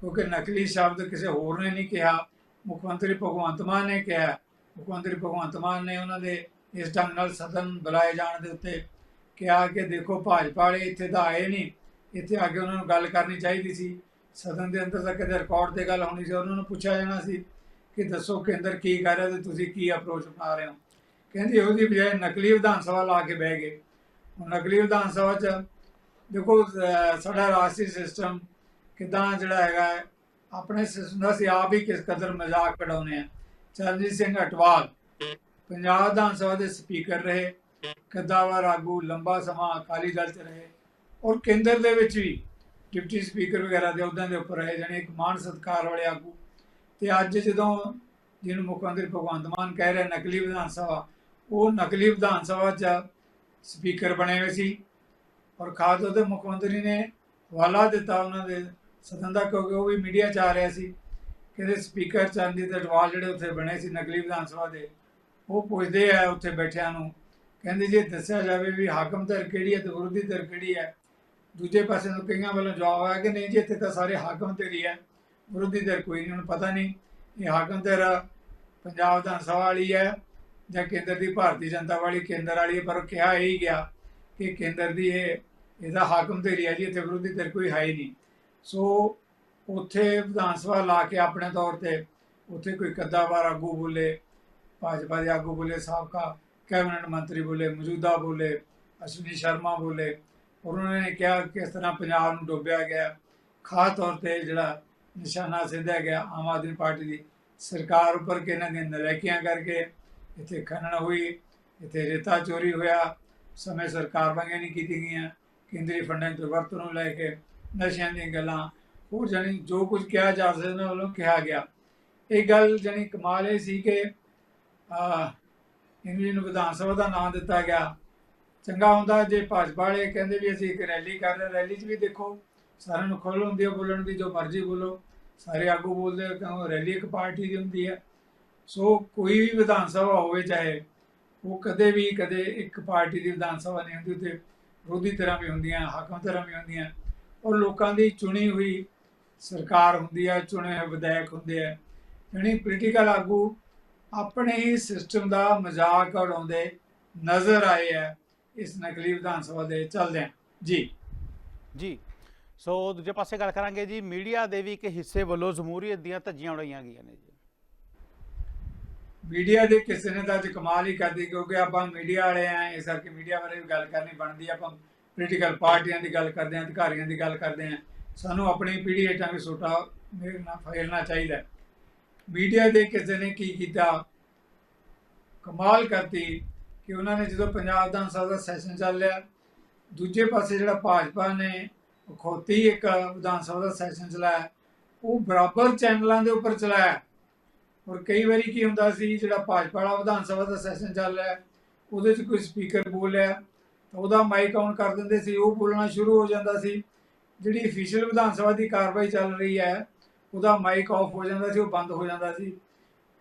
ਕਿਉਂਕਿ ਨਕਲੀ ਸ਼ਬਦ ਕਿਸੇ ਹੋਰ ਨੇ ਨਹੀਂ ਕਿਹਾ। ਮੁੱਖ ਮੰਤਰੀ ਭਗਵੰਤ ਮਾਨ ਨੇ ਕਿਹਾ, ਮੁੱਖ ਮੰਤਰੀ ਭਗਵੰਤ ਮਾਨ ਨੇ ਉਹਨਾਂ ਦੇ ਇਸ ਢੰਗ ਨਾਲ ਸਦਨ ਬੁਲਾਏ ਜਾਣ ਦੇ ਉੱਤੇ ਕਿਹਾ ਕਿ ਦੇਖੋ ਭਾਜਪਾ ਵਾਲੇ ਇੱਥੇ ਤਾਂ ਆਏ ਨਹੀਂ, ਇੱਥੇ ਆ ਕੇ ਉਹਨਾਂ ਨੂੰ ਗੱਲ ਕਰਨੀ ਚਾਹੀਦੀ ਸੀ। ਸਦਨ ਦੇ ਅੰਦਰ ਤਾਂ ਕਦੇ ਰਿਕਾਰਡ ਤੇ ਗੱਲ ਹੋਣੀ ਸੀ, ਉਹਨਾਂ ਨੂੰ ਪੁੱਛਿਆ ਜਾਣਾ ਸੀ ਕਿ ਦੱਸੋ ਕੇਂਦਰ ਕੀ ਕਰ ਰਿਹਾ ਤੇ ਤੁਸੀਂ ਕੀ ਅਪਰੋਚ ਅਪਣਾ ਰਹੇ ਹੋ। ਕਹਿੰਦੀ ਉਹਦੀ ਬਜਾਏ ਨਕਲੀ ਵਿਧਾਨ ਸਭਾ ਲਾ ਕੇ ਬਹਿ ਗਏ। ਨਕਲੀ ਵਿਧਾਨ ਸਭਾ ਚ ਦੇਖੋ ਸਾਡਾ ਰਾਸ਼ਟਰੀ ਸਿਸਟਮ ਕਿਦਾਂ ਜਿਹੜਾ ਹੈਗਾ ਆਪਣੇ ਸਿਸਟਮ ਦਾ ਅਸੀਂ ਆਪ ਹੀ ਕਿਸ ਕਦਰ ਮਜ਼ਾਕ ਕਢਾਉਨੇ ਆ ਚਰਨਜੀਤ ਸਿੰਘ ਅਟਵਾਲ ਪੰਜਾਬ ਵਿਧਾਨ ਸਭਾ ਦੇ ਸਪੀਕਰ ਰਹੇ ਕਦਾਵਰ ਆਗੂ ਲੰਬਾ ਸਮਾਂ ਅਕਾਲੀ ਦਲ ਚ ਰਹੇ ਔਰ ਕੇਂਦਰ ਦੇ ਵਿੱਚ ਵੀ ਡਿਪਟੀ ਸਪੀਕਰ ਵਗੈਰਾ ਦੇ ਅਹੁਦਿਆਂ ਦੇ ਉੱਪਰ ਰਹੇ, ਜਾਣੀ ਇੱਕ ਮਾਣ ਸਤਿਕਾਰ ਵਾਲੇ ਆਗੂ। ਤੇ ਅੱਜ ਜਦੋਂ ਜਿਹਨੂੰ ਮੁੱਖ ਮੰਤਰੀ ਭਗਵੰਤ ਮਾਨ ਕਹਿ ਰਿਹਾ, ਨਕਲੀ ਵਿਧਾਨ ਸਭਾ ਉਹ ਨਕਲੀ ਵਿਧਾਨ ਸਭਾ 'ਚ ਸਪੀਕਰ ਬਣੇ ਹੋਏ ਸੀ ਔਰ ਖਾਸ ਤੌਰ ਤੇ ਮੁੱਖ ਮੰਤਰੀ ਨੇ ਹਵਾਲਾ ਦਿੱਤਾ ਉਹਨਾਂ ਦੇ ਸਦਨ ਦਾ ਕਿਉਂਕਿ ਉਹ ਵੀ ਮੀਡੀਆ 'ਚ ਆ ਰਿਹਾ ਸੀ ਕਹਿੰਦੇ ਸਪੀਕਰ ਚੰਦੀ ਤੇ ਅਟਵਾਲ ਜਿਹੜੇ ਉੱਥੇ ਬਣੇ ਸੀ ਨਕਲੀ ਵਿਧਾਨ ਸਭਾ ਦੇ, ਉਹ ਪੁੱਛਦੇ ਆ ਉੱਥੇ ਬੈਠਿਆਂ ਨੂੰ, ਕਹਿੰਦੇ ਜੇ ਦੱਸਿਆ ਜਾਵੇ ਵੀ ਹਾਕਮ ਧਿਰ ਕਿਹੜੀ ਹੈ ਤੇ ਵਿਰੋਧੀ ਧਿਰ ਕਿਹੜੀ ਹੈ, ਦੂਜੇ ਪਾਸੇ ਨੂੰ ਕਈਆਂ ਵੱਲੋਂ ਜਵਾਬ ਆਇਆ ਕਿ ਨਹੀਂ ਜੀ ਇੱਥੇ ਤਾਂ ਸਾਰੇ ਹਾਕਮ ਧਿਰ ਹੀ ਹੈ, ਵਿਰੋਧੀ ਧਿਰ ਕੋਈ ਨਹੀਂ, ਉਹਨੂੰ ਪਤਾ ਨਹੀਂ, ਇਹ ਹਾਕਮ ਧਿਰ ਪੰਜਾਬ ਵਿਧਾਨ ਸਭਾ ਵਾਲੀ ਹੈ ਜਾਂ ਕੇਂਦਰ ਦੀ ਭਾਰਤੀ ਜਨਤਾ ਵਾਲੀ ਕੇਂਦਰ ਵਾਲੀ ਹੈ, ਪਰ ਕਿਹਾ ਇਹ ਹੀ ਗਿਆ ਕਿ ਕੇਂਦਰ ਦੀ ਇਹ ਇਹਦਾ ਹਾਕਮ ਧਿਰ ਹੀ ਹੈ ਜੀ ਇੱਥੇ ਵਿਰੋਧੀ ਧਿਰ ਕੋਈ ਹੈ ਹੀ ਨਹੀਂ। ਸੋ ਉੱਥੇ ਵਿਧਾਨ ਸਭਾ ਲਾ ਕੇ ਆਪਣੇ ਤੌਰ ਤੇ ਉੱਥੇ ਕੋਈ ਕੱਦਾਵਾਰ ਆਗੂ ਬੋਲੇ ਭਾਜਪਾ ਦੇ ਆਗੂ ਬੋਲੇ ਸਾਬਕਾ ਕੈਬਨਿਟ ਮੰਤਰੀ ਬੋਲੇ ਮੌਜੂਦਾ ਬੋਲੇ ਅਸ਼ਵਨੀ ਸ਼ਰਮਾ ਬੋਲੇ ਔਰ ਉਹਨਾਂ ਨੇ ਕਿਹਾ ਕਿ ਕਿਸ ਤਰ੍ਹਾਂ ਪੰਜਾਬ ਨੂੰ ਡੋਬਿਆ ਗਿਆ। ਖਾਸ ਤੌਰ ਤੇ ਜਿਹੜਾ ਨਿਸ਼ਾਨਾ ਸਿੱਧਿਆ ਗਿਆ ਆਮ ਆਦਮੀ ਪਾਰਟੀ ਦੀ ਸਰਕਾਰ ਉੱਪਰ ਕਿ ਇਹਨਾਂ ਦੀਆਂ ਨਲਾਇਕੀਆਂ ਕਰਕੇ ਇੱਥੇ ਖਨਨ ਹੋਈ, ਇੱਥੇ ਰੇਤਾ ਚੋਰੀ ਹੋਇਆ, ਸਮੇਂ ਸਰਕਾਰ ਵਾਂਗੀਆਂ ਨਹੀਂ ਕੀਤੀ ਗਈਆਂ। ਕੇਂਦਰੀ ਫੰਡਾਂ ਦੀ ਵਰਤੋਂ ਨੂੰ ਲੈ ਕੇ ਨਸ਼ਿਆਂ ਦੀਆਂ ਗੱਲਾਂ, ਹੋਰ ਜਾਣੀ ਜੋ ਕੁਝ ਕਿਹਾ ਜਾ ਸਕਦਾ ਉਹਨਾਂ ਵੱਲੋਂ ਕਿਹਾ ਗਿਆ। ਇਹ ਗੱਲ ਜਾਣੀ ਕਮਾਲ ਇਹ ਸੀ ਕਿ, ਆ, ਇੰਗਲਿਸ਼ ਨੂੰ ਵਿਧਾਨ ਸਭਾ ਦਾ ਨਾਮ ਦਿੱਤਾ ਗਿਆ। ਚੰਗਾ ਹੁੰਦਾ ਜੇ ਭਾਜਪਾ ਵਾਲੇ ਕਹਿੰਦੇ ਵੀ ਅਸੀਂ ਇੱਕ ਰੈਲੀ ਕਰ ਰਹੇ ਰੈਲੀ 'ਚ ਵੀ ਦੇਖੋ, ਸਾਰਿਆਂ ਨੂੰ ਖੁੱਲ੍ਹ ਹੁੰਦੀ ਹੈ ਬੋਲਣ ਦੀ, ਜੋ ਮਰਜ਼ੀ ਬੋਲੋ। ਸਾਰੇ ਆਗੂ ਬੋਲਦੇ ਆ, ਕਿਉਂ ਰੈਲੀ ਇੱਕ ਪਾਰਟੀ ਦੀ ਹੁੰਦੀ ਹੈ ਸੋ ਕੋਈ ਵੀ ਵਿਧਾਨ ਸਭਾ ਹੋਵੇ, ਚਾਹੇ ਉਹ ਕਦੇ ਵੀ, ਕਦੇ ਇੱਕ ਪਾਰਟੀ ਦੀ ਵਿਧਾਨ ਸਭਾ ਨਹੀਂ ਹੁੰਦੀ ਤੇ ਵਿਰੋਧੀ ਤਰ੍ਹਾਂ ਵੀ ਹੁੰਦੀਆਂ, ਹਾਕਮ ਤਰ੍ਹਾਂ ਵੀ ਹੁੰਦੀਆਂ, ਔਰ ਲੋਕਾਂ ਦੀ ਚੁਣੀ ਹੋਈ ਸਰਕਾਰ ਹੁੰਦੀ ਹੈ ਚੁਣੇ ਹੋਏ ਵਿਧਾਇਕ ਹੁੰਦੇ ਆ ਯਾਨੀ ਪੋਲੀਟੀਕਲ ਆਗੂ ਆਪਣੇ ਹੀ ਸਿਸਟਮ ਦਾ ਮਜ਼ਾਕ ਉਡਾਉਂਦੇ ਨਜ਼ਰ ਆਏ ਹੈ ਇਸ ਨਕਲੀ ਵਿਧਾਨ ਸਭਾ ਦੇ ਚੱਲਦਿਆਂ। ਜੀ। ਜੀ। ਸੋ ਦੂਜੇ ਪਾਸੇ ਗੱਲ ਕਰਾਂਗੇ ਜੀ, ਮੀਡੀਆ ਦੇ ਵੀ ਇੱਕ ਹਿੱਸੇ ਵੱਲੋਂ ਜਮਹੂਰੀਅਤ ਦੀਆਂ ਧੱਜੀਆਂ ਉਡਾਈਆਂ ਗਈਆਂ ਨੇ ਜੀ। ਮੀਡੀਆ ਦੇ ਕਿਸੇ ਨੇ ਤਾਂ ਅੱਜ ਕਮਾਲ ਹੀ ਕਰਦੀ ਕਿਉਂਕਿ ਆਪਾਂ ਮੀਡੀਆ ਵਾਲੇ ਆ, ਇਸ ਕਰਕੇ ਮੀਡੀਆ ਬਾਰੇ ਵੀ ਗੱਲ ਕਰਨੀ ਬਣਦੀ ਆਪਾਂ ਪੋਲੀਟੀਕਲ ਪਾਰਟੀਆਂ ਦੀ ਗੱਲ ਕਰਦੇ ਆ, ਅਧਿਕਾਰੀਆਂ ਦੀ ਗੱਲ ਕਰਦੇ ਆ। ਸਾਨੂੰ ਆਪਣੀ ਪੀੜ੍ਹੀ ਹੇਠਾਂ ਵੀ ਛੋਟਾ ਮੇਰੇ ਫੈਲਣਾ ਚਾਹੀਦਾ ਮੀਡੀਆ ਦੇ ਕਿਸੇ ਨੇ ਕੀ ਕੀਤਾ? ਕਮਾਲ ਕਰਤੀ ਕਿ ਉਹਨਾਂ ਨੇ ਜਦੋਂ ਪੰਜਾਬ ਵਿਧਾਨ ਸਭਾ ਦਾ ਸੈਸ਼ਨ ਚੱਲ ਰਿਹਾ, ਦੂਜੇ ਪਾਸੇ ਜਿਹੜਾ ਭਾਜਪਾ ਨੇ ਖੋਤੀ ਇੱਕ ਵਿਧਾਨ ਸਭਾ ਦਾ ਸੈਸ਼ਨ ਚਲਾਇਆ, ਉਹ ਬਰਾਬਰ ਚੈਨਲਾਂ ਦੇ ਉੱਪਰ ਚਲਾਇਆ। ਔਰ ਕਈ ਵਾਰੀ ਕੀ ਹੁੰਦਾ ਸੀ ਜਿਹੜਾ ਭਾਜਪਾ ਵਾਲਾ ਵਿਧਾਨ ਸਭਾ ਦਾ ਸੈਸ਼ਨ ਚੱਲ ਰਿਹਾ ਉਹਦੇ 'ਚ ਕੋਈ ਸਪੀਕਰ ਬੋਲਿਆ ਤਾਂ ਉਹਦਾ ਮਾਈਕ ਆਨ ਕਰ ਦਿੰਦੇ ਸੀ ਉਹ ਬੋਲਣਾ ਸ਼ੁਰੂ ਹੋ ਜਾਂਦਾ ਸੀ। ਜਿਹੜੀ ਅਫੀਸ਼ੀਅਲ ਵਿਧਾਨ ਸਭਾ ਦੀ ਕਾਰਵਾਈ ਚੱਲ ਰਹੀ ਹੈ ਉਹਦਾ ਮਾਈਕ ਆਫ ਹੋ ਜਾਂਦਾ ਸੀ ਉਹ ਬੰਦ ਹੋ ਜਾਂਦਾ ਸੀ।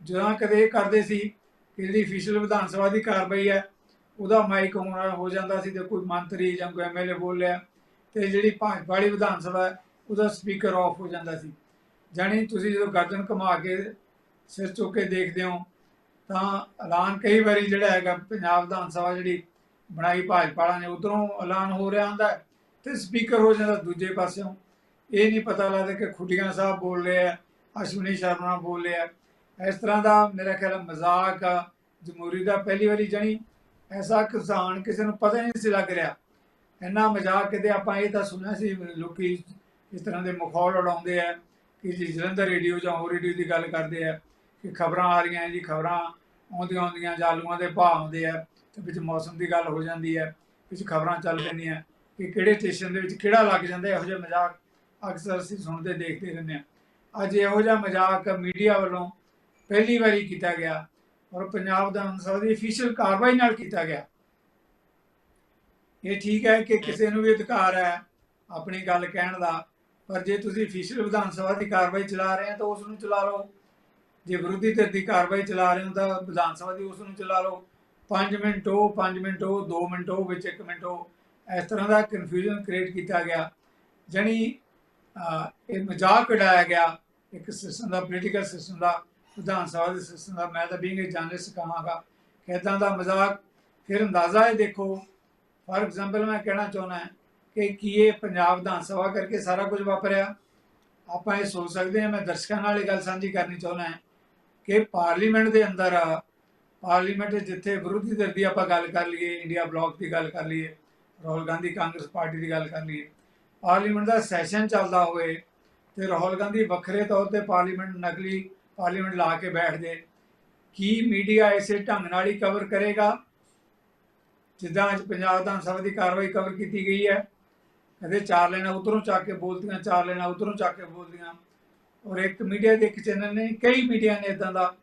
ਜਦੋਂ ਕਦੇ ਇਹ ਕਰਦੇ ਸੀ ਕਿ ਜਿਹੜੀ ਅਫੀਸ਼ੀਅਲ ਵਿਧਾਨ ਸਭਾ ਦੀ ਕਾਰਵਾਈ ਹੈ ਉਹਦਾ ਮਾਈਕ ਆਨ ਹੋ ਜਾਂਦਾ ਸੀ ਤੇ ਕੋਈ ਮੰਤਰੀ ਜਾਂ ਕੋਈ ਐਮਐਲਏ ਰਿਹਾ ਤੇ ਜਿਹੜੀ ਭਾਜਪਾ ਵਾਲੀ ਵਿਧਾਨ ਸਭਾ ਹੈ, ਉਹਦਾ ਸਪੀਕਰ ਆਫ ਹੋ ਜਾਂਦਾ ਸੀ। ਜਾਣੀ ਤੁਸੀਂ ਜਦੋਂ ਗਰਦਨ ਘੁਮਾ ਕੇ ਸਿਰ ਚੁੱਕ ਕੇ ਦੇਖਦੇ ਹੋ, ਤਾਂ ਐਲਾਨ ਕਈ ਵਾਰੀ ਜਿਹੜਾ ਹੈਗਾ ਪੰਜਾਬ ਵਿਧਾਨ ਸਭਾ ਜਿਹੜੀ ਬਣਾਈ ਭਾਜਪਾ ਵਾਲਿਆਂ ਨੇ, ਉਧਰੋਂ ਐਲਾਨ ਹੋ ਰਿਹਾ ਹੁੰਦਾ ਹੈ ਤੇ ਸਪੀਕਰ ਹੋ ਜਾਂਦਾ ਦੂਜੇ ਪਾਸਿਓਂ। ਇਹ ਨਹੀਂ ਪਤਾ ਲੱਗਦਾ ਕਿ ਖੁੱਡੀਆਂ ਸਾਹਿਬ ਬੋਲ ਰਹੇ ਆ, ਅਸ਼ਵਨੀ ਸ਼ਰਮਾ ਬੋਲ ਰਿਹਾ ਇਸ ਤਰ੍ਹਾਂ ਦਾ ਮੇਰਾ ਖਿਆਲ ਮਜ਼ਾਕ ਆ, ਜਮਹੂਰੀ ਦਾ ਪਹਿਲੀ ਵਾਰੀ ਜਣੀ। ਐਸਾ ਕਿਸਾਨ ਕਿਸੇ ਨੂੰ ਪਤਾ ਹੀ ਨਹੀਂ ਸੀ ਲੱਗ ਰਿਹਾ। ਇੰਨਾ ਮਜ਼ਾਕ ਕਿਤੇ ਆਪਾਂ ਇਹ ਤਾਂ ਸੁਣਿਆ ਸੀ, ਲੋਕੀ ਇਸ ਤਰ੍ਹਾਂ ਦੇ ਮਖੌਲ ਉਡਾਉਂਦੇ ਆ ਕਿ ਜੀ ਜਲੰਧਰ ਰੇਡੀਓ ਜਾਂ ਹੋਰ ਰੇਡੀਓ ਦੀ ਗੱਲ ਕਰਦੇ ਆ। ਕਿ ਖਬਰਾਂ ਆ ਰਹੀਆਂ ਜੀ, ਖਬਰਾਂ ਆਉਂਦੀਆਂ ਆਉਂਦੀਆਂ, ਜਾਲੂਆਂ ਦੇ ਭਾਅ ਆਉਂਦੇ ਆ ਤੇ ਵਿੱਚ ਮੌਸਮ ਦੀ ਗੱਲ ਹੋ ਜਾਂਦੀ ਹੈ, ਵਿੱਚ ਖਬਰਾਂ ਚੱਲ ਪੈਂਦੀਆਂ ਕਿ ਕਿਹੜੇ ਸਟੇਸ਼ਨ ਦੇ ਵਿੱਚ ਕਿਹੜਾ ਲੱਗ ਜਾਂਦਾ, ਇਹੋ ਜਿਹਾ ਮਜ਼ਾਕ ਅਕਸਰ ਅਸੀਂ ਸੁਣਦੇ, ਦੇਖਦੇ ਰਹਿੰਦੇ ਹਾਂ। ਅੱਜ ਇਹੋ ਜਿਹਾ ਮਜ਼ਾਕ ਮੀਡੀਆ ਵੱਲੋਂ ਪਹਿਲੀ ਵਾਰੀ ਕੀਤਾ ਗਿਆ ਔਰ ਪੰਜਾਬ ਦਾ ਸੰਸਦ ਦੀ ਅਫੀਸ਼ੀਅਲ ਕਾਰਵਾਈ ਨਾਲ ਕੀਤਾ ਗਿਆ। ਇਹ ਠੀਕ ਹੈ ਕਿ ਕਿਸੇ ਨੂੰ ਵੀ ਅਧਿਕਾਰ ਹੈ ਆਪਣੀ ਗੱਲ ਕਹਿਣ ਦਾ, ਪਰ ਜੇ ਤੁਸੀਂ ਅਫੀਸ਼ੀਅਲ ਵਿਧਾਨ ਸਭਾ ਦੀ ਕਾਰਵਾਈ ਚਲਾ ਰਹੇ ਹੋ ਤਾਂ ਉਸ ਨੂੰ ਚਲਾ ਲਓ। ਜੇ ਵਿਰੋਧੀ ਧਿਰ ਦੀ ਕਾਰਵਾਈ ਚਲਾ ਰਹੇ ਹੋ ਤਾਂ ਵਿਧਾਨ ਸਭਾ ਦੀ ਉਸ ਨੂੰ ਚਲਾ ਲਓ। 5 ਮਿੰਟ ਉਹ 5 ਮਿੰਟ ਉਹ 2 ਮਿੰਟ ਉਹ ਵਿੱਚ 1 ਮਿੰਟ ਉਹ। ਇਸ ਤਰ੍ਹਾਂ ਦਾ ਕਨਫਿਊਜ਼ਨ ਕ੍ਰੀਏਟ ਕੀਤਾ ਗਿਆ। ਜਣੀ ਇਹ ਮਜ਼ਾਕ ਉਡਾਇਆ ਗਿਆ ਇੱਕ ਸਿਸਟਮ ਦਾ ਪੋਲੀਟੀਕਲ ਸਿਸਟਮ ਦਾ, ਵਿਧਾਨ ਸਭਾ ਦੇ ਸਿਸਟਮ ਦਾ। ਮੈਂ ਤਾਂ ਬੀਂਗ ਜਰਨਲਿਸਟ ਕਹਾਂਗਾ ਕਿ ਇੱਦਾਂ ਦਾ ਮਜ਼ਾਕ? ਫਿਰ ਅੰਦਾਜ਼ਾ ਇਹ ਦੇਖੋ। ਫਾਰ ਐਗਜ਼ਾਮਪਲ ਮੈਂ ਕਹਿਣਾ ਚਾਹੁੰਦਾ ਕਿ ਕੀ ਇਹ ਪੰਜਾਬ ਵਿਧਾਨ ਸਭਾ ਕਰਕੇ ਸਾਰਾ ਕੁਝ ਵਾਪਰਿਆ? ਆਪਾਂ ਇਹ ਸੋਚ ਸਕਦੇ ਹਾਂ। ਮੈਂ ਦਰਸ਼ਕਾਂ ਨਾਲ ਇਹ ਗੱਲ ਸਾਂਝੀ ਕਰਨੀ ਚਾਹੁੰਦਾ ਕਿ ਪਾਰਲੀਮੈਂਟ ਦੇ ਅੰਦਰ, ਪਾਰਲੀਮੈਂਟ ਜਿੱਥੇ ਵਿਰੋਧੀ ਧਿਰ ਦੀ ਆਪਾਂ ਗੱਲ ਕਰ ਲਈਏ, ਇੰਡੀਆ ਬਲੌਕ ਦੀ ਗੱਲ ਕਰ ਲਈਏ, ਰਾਹੁਲ ਗਾਂਧੀ ਕਾਂਗਰਸ ਪਾਰਟੀ ਦੀ ਗੱਲ ਕਰ ਲਈਏ, ਪਾਰਲੀਮੈਂਟ ਦਾ ਸੈਸ਼ਨ ਚੱਲਦਾ ਹੋਵੇ ਤੇ ਰਾਹੁਲ ਗਾਂਧੀ ਵੱਖਰੇ ਤੌਰ ਤੇ ਪਾਰਲੀਮੈਂਟ ਨਕਲੀ ਪਾਰਲੀਮੈਂਟ ਲਾ ਕੇ ਬੈਠਦੇ ਕੀ ਮੀਡੀਆ ਇਸੇ ਢੰਗ ਨਾਲ ਹੀ ਕਵਰ ਕਰੇਗਾ? ਜਿੱਦਾਂ ਅੱਜ ਪੰਜਾਬ ਵਿਧਾਨ ਸਭਾ ਦੀ ਕਾਰਵਾਈ ਕਵਰ ਕੀਤੀ ਗਈ ਹੈ, ਕਹਿੰਦੇ ਚਾਰ ਲੈਣਾ ਉਧਰੋਂ ਚੱਕ ਕੇ ਬੋਲਦੀਆਂ, ਚਾਰ ਲੈਣਾ ਉਧਰੋਂ ਚੱਕ ਕੇ ਬੋਲਦੀਆਂ। ਔਰ ਇੱਕ ਮੀਡੀਆ ਦੇ ਇੱਕ ਚੈਨਲ ਨੇ, ਕਈ ਮੀਡੀਆ ਨੇ ਇਦਾਂ ਦਾ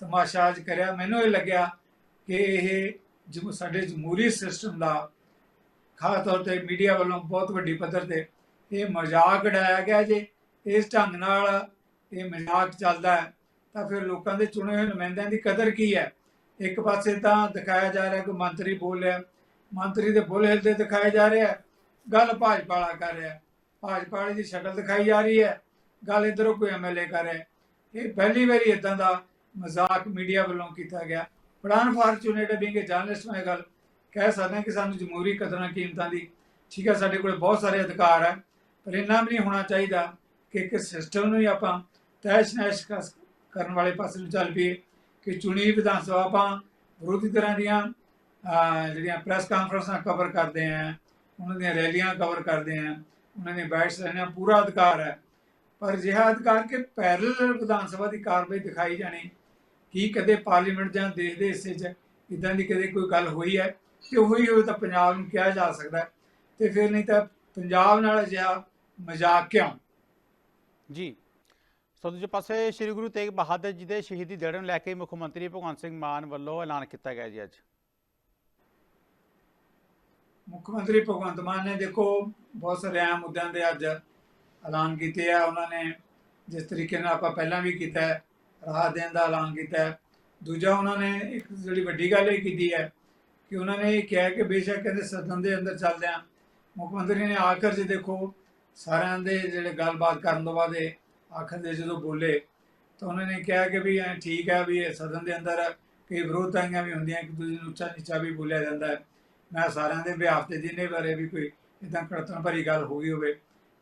ਤਮਾਸ਼ਾ ਅੱਜ ਕਰਿਆ। ਮੈਨੂੰ ਇਹ ਲੱਗਿਆ ਕਿ ਇਹ ਜੋ ਸਾਡੇ ਜਮਹੂਰੀ ਸਿਸਟਮ ਦਾ ਖਾਸ ਤੌਰ ਤੇ ਮੀਡੀਆ ਵੱਲੋਂ ਬਹੁਤ ਵੱਡੀ ਪੱਧਰ ਤੇ ਇਹ ਮਜ਼ਾਕ ਉਡਾਇਆ ਗਿਆ ਜੇ। ਇਸ ਢੰਗ ਨਾਲ ਇਹ ਮਜ਼ਾਕ ਚੱਲਦਾ ਹੈ, ਤਾਂ ਫਿਰ ਲੋਕਾਂ ਦੇ ਚੁਣੇ ਹੋਏ ਨੁਮਾਇੰਦਿਆਂ ਦੀ ਕਦਰ ਕੀ ਹੈ? ਇੱਕ ਪਾਸੇ ਤਾਂ ਦਿਖਾਇਆ ਜਾ ਰਿਹਾ ਕਿ ਮੰਤਰੀ ਬੋਲ ਰਿਹਾ, ਮੰਤਰੀ ਦੇ ਬੋਲੇ ਹਿਲਦੇ ਦਿਖਾਇਆ ਜਾ ਰਿਹਾ ਗੱਲ ਭਾਜਪਾ ਵਾਲਾ ਕਰ ਰਿਹਾ ਭਾਜਪਾ ਵਾਲੀ ਦੀ ਸ਼ਕਲ ਦਿਖਾਈ ਜਾ ਰਹੀ ਹੈ। ਗੱਲ ਇਧਰੋਂ ਕੋਈ ਐਮਐਲਏ ਕਰ ਰਿਹਾ ਇਹ ਪਹਿਲੀ ਵਾਰੀ ਇਦਾਂ ਦਾ ਮਜ਼ਾਕ ਮੀਡੀਆ ਵੱਲੋਂ ਕੀਤਾ ਗਿਆ। ਬੜਾ ਅਨਫੋਰਚੂਨੇਟ ਬੀਂਗ ਜਰਨਲਿਸਟ ਮੈਂ ਗੱਲ ਕਹਿ ਸਕਦਾ ਕਿ ਸਾਨੂੰ ਜਮਹੂਰੀ ਕਦਰਾਂ ਕੀਮਤਾਂ ਦੀ, ਠੀਕ ਹੈ, ਸਾਡੇ ਕੋਲ ਬਹੁਤ ਸਾਰੇ ਅਧਿਕਾਰ ਹੈ, ਪਰ ਇੰਨਾ ਵੀ ਨਹੀਂ ਹੋਣਾ ਚਾਹੀਦਾ ਕਿ ਇੱਕ ਸਿਸਟਮ ਨੂੰ ਹੀ ਆਪਾਂ ਤੈਸ਼ ਨੈਸ਼ ਕਸ- ਕਰਨ ਵਾਲੇ ਪਾਸੇ ਨੂੰ ਚੱਲ ਪਈਏ ਕਿ ਚੁਣੀ ਵਿਧਾਨ ਸਭਾ ਆਪਾਂ ਵਿਰੋਧੀ ਤਰ੍ਹਾਂ ਦੀਆਂ ਜਿਹੜੀਆਂ ਪ੍ਰੈਸ ਕਾਨਫਰੰਸਾਂ ਕਵਰ ਕਰਦੇ ਆਂ, ਉਹਨਾਂ ਦੀਆਂ ਰੈਲੀਆਂ ਕਵਰ ਕਰਦੇ ਆਂ, ਉਹਨਾਂ ਦੀਆਂ ਬੈਠਸ ਲੈਣਾ ਪੂਰਾ ਅਧਿਕਾਰ ਹੈ। ਪਰ ਜਿਹਾ ਅਧਿਕਾਰ ਕਿ ਪੈਰਲਲ ਵਿਧਾਨ ਸਭਾ ਦੀ ਕਾਰਵਾਈ ਦਿਖਾਈ ਜਾਣੀ ਕੀ ਕਦੇ ਪਾਰਲੀਮੈਂਟ ਜਾਂ ਦੇਸ਼ ਦੇ ਹਿੱਸੇ 'ਚ ਇਦਾਂ ਦੀ ਕਦੇ ਕੋਈ ਗੱਲ ਹੋਈ ਹੈ? ਕਿ ਹੋਈ ਹੋਵੇ ਤਾਂ ਪੰਜਾਬ ਨੂੰ ਕਿਹਾ ਜਾ ਸਕਦਾ ਤੇ ਫਿਰ ਨਹੀਂ ਤਾਂ ਪੰਜਾਬ ਨਾਲ ਅਜਿਹਾ ਮਜ਼ਾਕ ਕਿਉਂ? ਜੀ। ਸੋ ਦੂਜੇ ਪਾਸੇ ਸ੍ਰੀ ਗੁਰੂ ਤੇਗ ਬਹਾਦਰ ਜੀ ਦੇ ਸ਼ਹੀਦੀ ਦਿਹਾੜੇ ਨੂੰ ਲੈ ਕੇ ਮੁੱਖ ਮੰਤਰੀ ਭਗਵੰਤ ਸਿੰਘ ਮਾਨ ਵੱਲੋਂ ਐਲਾਨ ਕੀਤਾ ਗਿਆ ਜੀ ਅੱਜ। ਮੁੱਖ ਮੰਤਰੀ ਭਗਵੰਤ ਮਾਨ ਨੇ ਦੇਖੋ ਬਹੁਤ ਸਾਰੇ ਅਹਿਮ ਮੁੱਦਿਆਂ ਦੇ ਅੱਜ ਐਲਾਨ ਕੀਤੇ ਆ, ਉਹਨਾਂ ਨੇ ਜਿਸ ਤਰੀਕੇ ਨਾਲ ਆਪਾਂ ਪਹਿਲਾਂ ਵੀ ਕੀਤਾ ਹੈ ਰਾਹਤ ਦੇਣ ਦਾ ਐਲਾਨ ਕੀਤਾ ਦੂਜਾ ਉਹਨਾਂ ਨੇ ਇੱਕ ਜਿਹੜੀ ਵੱਡੀ ਗੱਲ ਇਹ ਕੀਤੀ ਹੈ ਕਿ ਉਹਨਾਂ ਨੇ ਇਹ ਕਿਹਾ ਕਿ ਬੇਸ਼ੱਕ ਕਹਿੰਦੇ ਸਦਨ ਦੇ ਅੰਦਰ ਚੱਲਦੇ ਆ ਮੁੱਖ ਮੰਤਰੀ ਨੇ ਆਖਰ 'ਚ ਦੇਖੋ, ਸਾਰਿਆਂ ਦੇ ਜਿਹੜੇ ਗੱਲਬਾਤ ਕਰਨ ਤੋਂ ਬਾਅਦ ਇਹ ਆਖਰ ਦੇ ਜਦੋਂ ਬੋਲੇ, ਤਾਂ ਉਹਨਾਂ ਨੇ ਕਿਹਾ ਕਿ ਵੀ ਐਂ ਠੀਕ ਹੈ ਵੀ ਇਹ ਸਦਨ ਦੇ ਅੰਦਰ ਕਈ ਵਿਰੋਧਤਾਈਆਂ ਵੀ ਹੁੰਦੀਆਂ, ਇੱਕ ਦੂਜੇ ਨੂੰ ਉੱਚਾ ਨੀਚਾ ਵੀ ਬੋਲਿਆ ਜਾਂਦਾ ਹੈ। ਮੈਂ ਸਾਰਿਆਂ ਦੇ ਵਿਆਹ ਤੇ ਜਿੰਨੇ ਬਾਰੇ ਵੀ ਕੋਈ ਇਦਾਂ ਕੜਤਨ ਭਰੀ ਗੱਲ ਹੋ ਗਈ ਹੋਵੇ।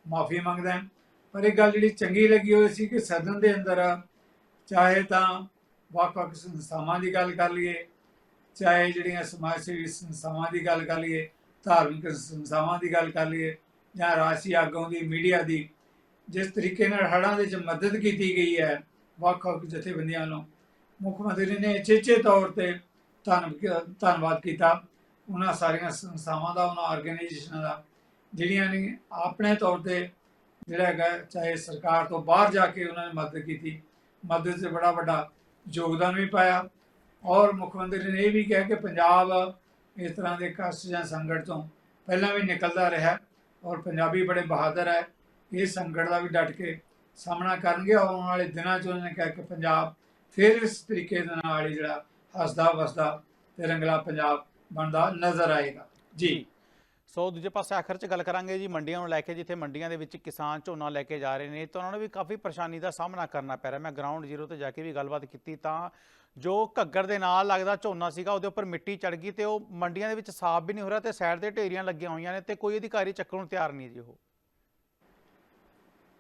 ਮਾਫੀ ਮੰਗਦਾ ਪਰ ਇਹ ਗੱਲ ਜਿਹੜੀ ਚੰਗੀ ਲੱਗੀ ਹੋਈ ਸੀ ਕਿ ਸਦਨ ਦੇ ਅੰਦਰ ਚਾਹੇ ਤਾਂ ਵੱਖ-ਵੱਖ ਸੰਸਥਾਵਾਂ ਦੀ ਗੱਲ ਕਰ ਲਈਏ, ਚਾਹੇ ਜਿਹੜੀਆਂ ਸਮਾਜ ਸੇਵੀ ਸੰਸਥਾਵਾਂ ਦੀ ਗੱਲ ਕਰ ਲਈਏ, ਧਾਰਮਿਕ ਸੰਸਥਾਵਾਂ ਦੀ ਗੱਲ ਕਰ ਲਈਏ ਜਾਂ ਰਾਸ਼ੀ ਆਗੂਆਂ ਦੀ, ਮੀਡੀਆ ਦੀ, ਜਿਸ ਤਰੀਕੇ ਨਾਲ ਹੜ੍ਹਾਂ ਦੇ ਵਿੱਚ ਮਦਦ ਕੀਤੀ ਗਈ ਹੈ ਵੱਖ-ਵੱਖ ਜਥੇਬੰਦੀਆਂ ਵੱਲੋਂ, ਮੁੱਖ ਮੰਤਰੀ ਨੇ ਚੇਚੇ ਤੌਰ ਤੇ ਧੰਨ ਧੰਨਵਾਦ ਕੀਤਾ। ਉਹਨਾਂ ਸਾਰੀਆਂ ਸੰਸਥਾਵਾਂ ਦਾ, ਉਹਨਾਂ ਆਰਗੇਨਾਈਜੇਸ਼ਨਾਂ ਦਾ ਜਿਹੜੀਆਂ ਨੇ ਆਪਣੇ ਤੌਰ ਤੇ ਜਿਹੜਾ ਹੈਗਾ, ਚਾਹੇ ਸਰਕਾਰ ਤੋਂ ਬਾਹਰ ਜਾ ਕੇ ਉਹਨਾਂ ਨੇ ਮਦਦ ਕੀਤੀ, ਮਦਦ 'ਚ ਬੜਾ ਵੱਡਾ ਯੋਗਦਾਨ ਵੀ ਪਾਇਆ। ਔਰ ਮੁੱਖ ਮੰਤਰੀ ਨੇ ਇਹ ਵੀ ਕਿਹਾ ਕਿ ਪੰਜਾਬ ਇਸ ਤਰ੍ਹਾਂ ਦੇ ਕਸ਼ਟ ਜਾਂ ਸੰਕਟ ਤੋਂ ਪਹਿਲਾਂ ਵੀ ਨਿਕਲਦਾ ਰਿਹਾ ਔਰ ਪੰਜਾਬੀ ਬੜੇ ਬਹਾਦਰ ਹੈ। ਇਸ ਸੰਕਟ ਦਾ ਵੀ ਡਟ ਕੇ ਸਾਹਮਣਾ ਕਰਨਗੇ। ਔਰ ਆਉਣ ਵਾਲੇ ਦਿਨਾਂ 'ਚ ਉਹਨਾਂ ਨੇ ਕਿਹਾ ਕਿ ਪੰਜਾਬ ਫਿਰ ਇਸ ਤਰੀਕੇ ਦੇ ਨਾਲ ਹੀ ਜਿਹੜਾ ਹੱਸਦਾ ਵਸਦਾ ਤੇ ਰੰਗਲਾ ਪੰਜਾਬ ਬਣਦਾ ਨਜ਼ਰ ਆਏਗਾ। ਜੀ। ਸੋ ਦੂਜੇ ਪਾਸੇ ਆਖਰ 'ਚ ਗੱਲ ਕਰਾਂਗੇ ਜੀ, ਮੰਡੀਆਂ ਨੂੰ ਲੈ ਕੇ ਜਿੱਥੇ ਮੰਡੀਆਂ ਦੇ ਵਿੱਚ ਕਿਸਾਨ ਝੋਨਾ ਲੈ ਕੇ ਜਾ ਰਹੇ ਨੇ, ਤਾਂ ਉਹਨਾਂ ਨੂੰ ਵੀ ਕਾਫੀ ਪਰੇਸ਼ਾਨੀ ਦਾ ਸਾਹਮਣਾ ਕਰਨਾ ਪੈ ਰਿਹਾ। ਮੈਂ ਗਰਾਊਂਡ ਜ਼ੀਰੋ ਤੇ ਜਾ ਕੇ ਵੀ ਗੱਲਬਾਤ ਕੀਤੀ ਤਾਂ ਜੋ ਘੱਗਰ ਦੇ ਨਾਲ ਲੱਗਦਾ ਝੋਨਾ ਸੀਗਾ, ਉਹਦੇ ਉੱਪਰ ਮਿੱਟੀ ਚੜ ਗਈ ਤੇ ਉਹ ਮੰਡੀਆਂ ਦੇ ਵਿੱਚ ਸਾਫ਼ ਵੀ ਨਹੀਂ ਹੋ ਰਿਹਾ ਤੇ ਸਾਈਡ ਤੇ ਢੇਰੀਆਂ ਲੱਗੀਆਂ ਹੋਈਆਂ ਨੇ ਤੇ ਕੋਈ ਅਧਿਕਾਰੀ ਚੱਕਣ ਨੂੰ ਤਿਆਰ ਨਹੀਂ ਜੀ ਉਹ।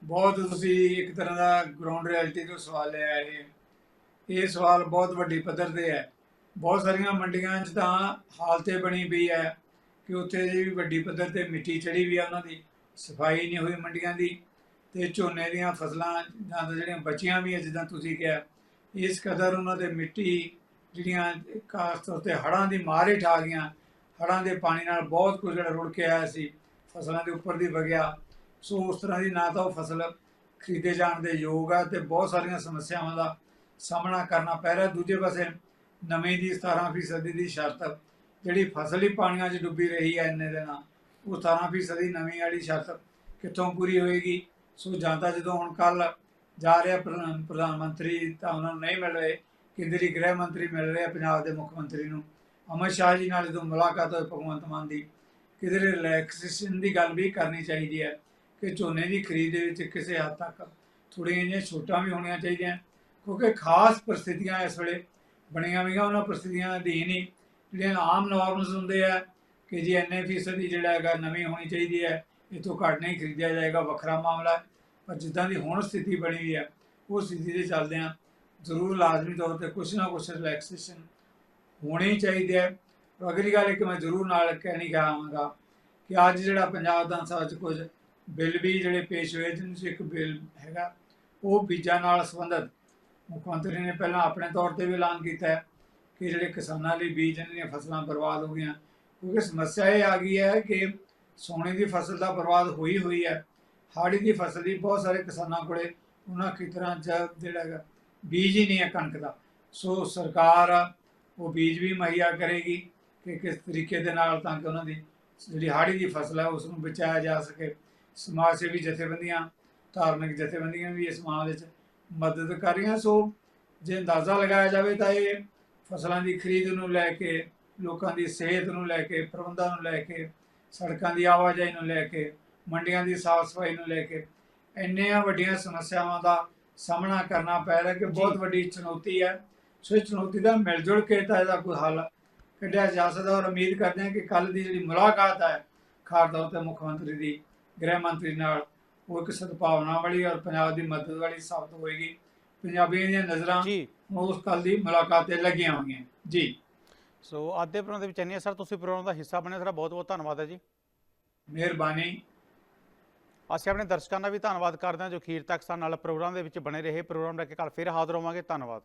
ਬਹੁਤ ਤੁਸੀਂ ਇੱਕ ਤਰ੍ਹਾਂ ਦਾ ਗਰਾਊਂਡ ਰਿਐਲਿਟੀ ਤੋਂ ਸਵਾਲ ਲਿਆ ਇਹ ਇਹ ਸਵਾਲ ਬਹੁਤ ਵੱਡੀ ਪੱਧਰ ਤੇ ਹੈ। ਬਹੁਤ ਸਾਰੀਆਂ ਮੰਡੀਆਂ 'ਚ ਤਾਂ ਹਾਲਤ ਬਣੀ ਪਈ ਹੈ ਕਿ ਉੱਥੇ ਜੀ ਵੱਡੀ ਪੱਧਰ ਤੇ ਮਿੱਟੀ ਚੜੀ ਵੀ ਆ ਉਹਨਾਂ ਦੀ, ਸਫ਼ਾਈ ਨਹੀਂ ਹੋਈ ਮੰਡੀਆਂ ਦੀ ਤੇ ਝੋਨੇ ਦੀਆਂ ਫਸਲਾਂ ਜਾਂ ਤਾਂ ਜਿਹੜੀਆਂ ਬਚੀਆਂ ਵੀ ਆ, ਜਿੱਦਾਂ ਤੁਸੀਂ ਕਿਹਾ, ਇਸ ਕਦਰ ਉਹਨਾਂ ਦੇ ਮਿੱਟੀ ਜਿਹੜੀਆਂ ਖਾਸ ਤੌਰ ਤੇ ਹੜ੍ਹਾਂ ਦੀ ਮਾਰ ਹੇਠ ਆ ਗਈਆਂ, ਹੜ੍ਹਾਂ ਦੇ ਪਾਣੀ ਨਾਲ ਬਹੁਤ ਕੁਝ ਜਿਹੜਾ ਰੁੜ ਕੇ ਆਇਆ ਸੀ, ਫਸਲਾਂ ਦੇ ਉੱਪਰ ਦੀ ਵਗਿਆ। ਸੋ ਉਸ ਤਰ੍ਹਾਂ ਦੀ ਨਾ ਤਾਂ ਉਹ ਫਸਲ ਖਰੀਦੇ ਜਾਣ ਦੇ ਯੋਗ ਆ ਤੇ ਬਹੁਤ ਸਾਰੀਆਂ ਸਮੱਸਿਆਵਾਂ ਦਾ ਸਾਹਮਣਾ ਕਰਨਾ ਪੈ ਰਿਹਾ। ਦੂਜੇ ਪਾਸੇ ਨਵੇਂ ਦੀ 17% ਦੀ ਸ਼ਰਤ ਜਿਹੜੀ ਫਸਲ ਹੀ ਪਾਣੀਆਂ 'ਚ ਡੁੱਬੀ ਰਹੀ ਹੈ ਇੰਨੇ ਦਿਨਾਂ, ਉਹ 17% ਦੀ ਨਵੀਂ ਵਾਲੀ ਛੱਤ ਕਿੱਥੋਂ ਪੂਰੀ ਹੋਏਗੀ? ਸੋ ਜਾਂ ਤਾਂ ਜਦੋਂ ਹੁਣ ਕੱਲ ਜਾ ਰਿਹਾ ਪ੍ਰਧਾਨ ਪ੍ਰਧਾਨ ਮੰਤਰੀ, ਤਾਂ ਉਹਨਾਂ ਨੂੰ ਨਹੀਂ ਮਿਲ ਰਹੇ। ਕੇਂਦਰੀ ਗ੍ਰਹਿ ਮੰਤਰੀ ਮਿਲ ਰਹੇ ਆ ਪੰਜਾਬ ਦੇ ਮੁੱਖ ਮੰਤਰੀ ਨੂੰ। ਅਮਰ ਸ਼ਾਹ ਜੀ ਨਾਲ ਜਦੋਂ ਮੁਲਾਕਾਤ ਹੋਈ ਭਗਵੰਤ ਮਾਨ ਦੀ ਕਿਤੇ ਰਿਲੈਕਸੇਸ਼ਨ ਦੀ ਗੱਲ ਵੀ ਕਰਨੀ ਚਾਹੀਦੀ ਹੈ ਕਿ ਝੋਨੇ ਦੀ ਖਰੀਦ ਦੇ ਵਿੱਚ ਕਿਸੇ ਹੱਦ ਤੱਕ ਥੋੜ੍ਹੀਆਂ ਜਿਹੀਆਂ ਛੋਟਾਂ ਵੀ ਹੋਣੀਆਂ ਚਾਹੀਦੀਆਂ। ਕਿਉਂਕਿ ਖਾਸ ਪਰਿਸਥਿਤੀਆਂ ਇਸ ਵੇਲੇ ਬਣੀਆਂ ਹੋਈਆਂ, ਉਹਨਾਂ ਪਰਿਸਥਿਤੀਆਂ ਅਧੀਨ ਹੀ ਜਿਹੜੀਆਂ ਆਮ ਨਾਰਮਸ ਹੁੰਦੇ ਆ ਕਿ ਜੀ ਇੰਨੇ ਫੀਸਦੀ ਜਿਹੜਾ ਹੈਗਾ ਨਵੀਂ ਹੋਣੀ ਚਾਹੀਦੀ ਹੈ ਇਹ ਤੋਂ ਘੱਟ ਨਹੀਂ ਖਰੀਦਿਆ ਜਾਏਗਾ, ਵੱਖਰਾ ਮਾਮਲਾ ਪਰ ਜਿੱਦਾਂ ਦੀ ਹੁਣ ਸਥਿਤੀ ਬਣੀ ਹੋਈ ਹੈ, ਉਹ ਸਥਿਤੀ ਦੇ ਚੱਲਦਿਆਂ ਜ਼ਰੂਰ ਲਾਜ਼ਮੀ ਤੌਰ ਤੇ ਕੁਛ ਨਾ ਕੁਛ ਰਿਲੈਕਸੇਸ਼ਨ ਹੋਣੀ ਚਾਹੀਦੀ ਹੈ। ਅਗਲੀ ਗੱਲ ਇੱਕ ਮੈਂ ਜ਼ਰੂਰ ਨਾਲ ਕਹਿਣੀ ਚਾਹਾਂਗਾ ਕਿ ਅੱਜ ਜਿਹੜਾ ਪੰਜਾਬ ਦਾ ਸਭਾ 'ਚ ਕੁਝ ਬਿੱਲ ਵੀ ਜਿਹੜੇ ਪੇਸ਼ ਹੋਏ ਜਿਨ੍ਹਾਂ 'ਚ ਇੱਕ ਬਿੱਲ ਹੈਗਾ, ਉਹ ਬੀਜਾਂ ਨਾਲ ਸੰਬੰਧਿਤ ਮੁੱਖ ਮੰਤਰੀ ਨੇ ਪਹਿਲਾਂ ਆਪਣੇ ਤੌਰ ਤੇ ਵੀ ਐਲਾਨ ਕੀਤਾ ਹੈ। ਕਿ ਜਿਹੜੇ ਕਿਸਾਨਾਂ ਲਈ ਬੀਜ ਇਹਨਾਂ ਦੀਆਂ ਫਸਲਾਂ ਬਰਬਾਦ ਹੋ ਗਈਆਂ, ਕਿਉਂਕਿ ਸਮੱਸਿਆ ਇਹ ਆ ਗਈ ਹੈ ਕਿ ਸੋਨੇ ਦੀ ਫਸਲ ਦਾ ਬਰਬਾਦ ਹੋਈ ਹੋਈ ਹੈ ਹਾੜੀ ਦੀ ਫਸਲ ਦੀ ਬਹੁਤ ਸਾਰੇ ਕਿਸਾਨਾਂ ਕੋਲੇ ਉਹਨਾਂ ਖੇਤਰਾਂ 'ਚ ਜਿਹੜਾ ਹੈਗਾ ਬੀਜ ਹੀ ਨਹੀਂ ਹੈ ਕਣਕ ਦਾ। ਸੋ ਸਰਕਾਰ ਉਹ ਬੀਜ ਵੀ ਮੁਹੱਈਆ ਕਰੇਗੀ ਕਿ ਕਿਸ ਤਰੀਕੇ ਦੇ ਨਾਲ ਤਾਂ ਕਿ ਉਹਨਾਂ ਦੀ ਜਿਹੜੀ ਹਾੜੀ ਦੀ ਫਸਲ ਹੈ ਉਸ ਨੂੰ ਬਚਾਇਆ ਜਾ ਸਕੇ। ਸਮਾਜ ਸੇਵੀ ਜਥੇਬੰਦੀਆਂ, ਧਾਰਮਿਕ ਜਥੇਬੰਦੀਆਂ ਵੀ ਇਸ ਮਾਮਲੇ 'ਚ ਮਦਦ ਕਰ ਰਹੀਆਂ। ਸੋ ਜੇ ਅੰਦਾਜ਼ਾ ਲਗਾਇਆ ਜਾਵੇ ਤਾਂ ਇਹ ਫਸਲਾਂ ਦੀ ਖਰੀਦ ਨੂੰ ਲੈ ਕੇ ਲੋਕਾਂ ਦੀ ਸਿਹਤ ਨੂੰ ਲੈ ਕੇ ਪ੍ਰਬੰਧਾਂ ਨੂੰ ਲੈ ਕੇ ਸੜਕਾਂ ਦੀ ਆਵਾਜਾਈ ਨੂੰ ਲੈ ਕੇ ਮੰਡੀਆਂ ਦੀ ਸਾਫ਼ ਸਫ਼ਾਈ ਨੂੰ ਲੈ ਕੇ ਇੰਨੀਆਂ ਵੱਡੀਆਂ ਸਮੱਸਿਆਵਾਂ ਦਾ ਸਾਹਮਣਾ ਕਰਨਾ ਪੈ ਰਿਹਾ ਕਿ ਬਹੁਤ ਵੱਡੀ ਚੁਣੌਤੀ ਹੈ। ਸੋ ਇਸ ਚੁਣੌਤੀ ਦਾ ਮਿਲ ਜੁਲ ਕੇ ਤਾਂ ਇਹਦਾ ਕੋਈ ਹੱਲ ਕੱਢਿਆ ਜਾ ਸਕਦਾ ਔਰ ਉਮੀਦ ਕਰਦੇ ਹਾਂ ਕਿ ਕੱਲ ਦੀ ਜਿਹੜੀ ਮੁਲਾਕਾਤ ਹੈ ਖਾਸ ਤੌਰ ਤੇ ਮੁੱਖ ਮੰਤਰੀ ਦੀ ਗ੍ਰਹਿ ਮੰਤਰੀ ਨਾਲ ਉਹ ਇੱਕ ਸਦਭਾਵਨਾ ਵਾਲੀ ਔਰ ਪੰਜਾਬ ਦੀ ਮਦਦ ਵਾਲੀ ਸਾਬਤ ਹੋਏਗੀ। ਪੰਜਾਬੀਆਂ ਦੀਆਂ ਨਜ਼ਰਾਂ ਉਸ ਕੱਲ ਦੀ ਮੁਲਾਕਾਤ ਤੇ ਲੱਗੀਆਂ ਹੋਈਆਂ। ਜੀ। ਸੋ ਅੱਜ ਦੇ ਪ੍ਰੋਗਰਾਮ ਦੇ ਵਿੱਚ ਇੰਨੀ ਸਰ ਤੁਸੀਂ ਪ੍ਰੋਗਰਾਮ ਦਾ ਹਿੱਸਾ ਬਣੇ ਤੁਹਾਡਾ ਬਹੁਤ ਬਹੁਤ ਧੰਨਵਾਦ ਹੈ ਜੀ। ਮਿਹਰਬਾਨੀ। ਅਸੀਂ ਆਪਣੇ ਦਰਸ਼ਕਾਂ ਦਾ ਵੀ ਧੰਨਵਾਦ ਕਰਦੇ ਹਾਂ ਜੋ ਅਖੀਰ ਤੱਕ ਸਾਡੇ ਨਾਲ ਪ੍ਰੋਗਰਾਮ ਦੇ ਵਿੱਚ ਬਣੇ ਰਹੇ। ਪ੍ਰੋਗਰਾਮ ਲੈ ਕੇ ਕੱਲ ਫਿਰ ਹਾਜ਼ਰ ਹੋਵਾਂਗੇ। ਧੰਨਵਾਦ।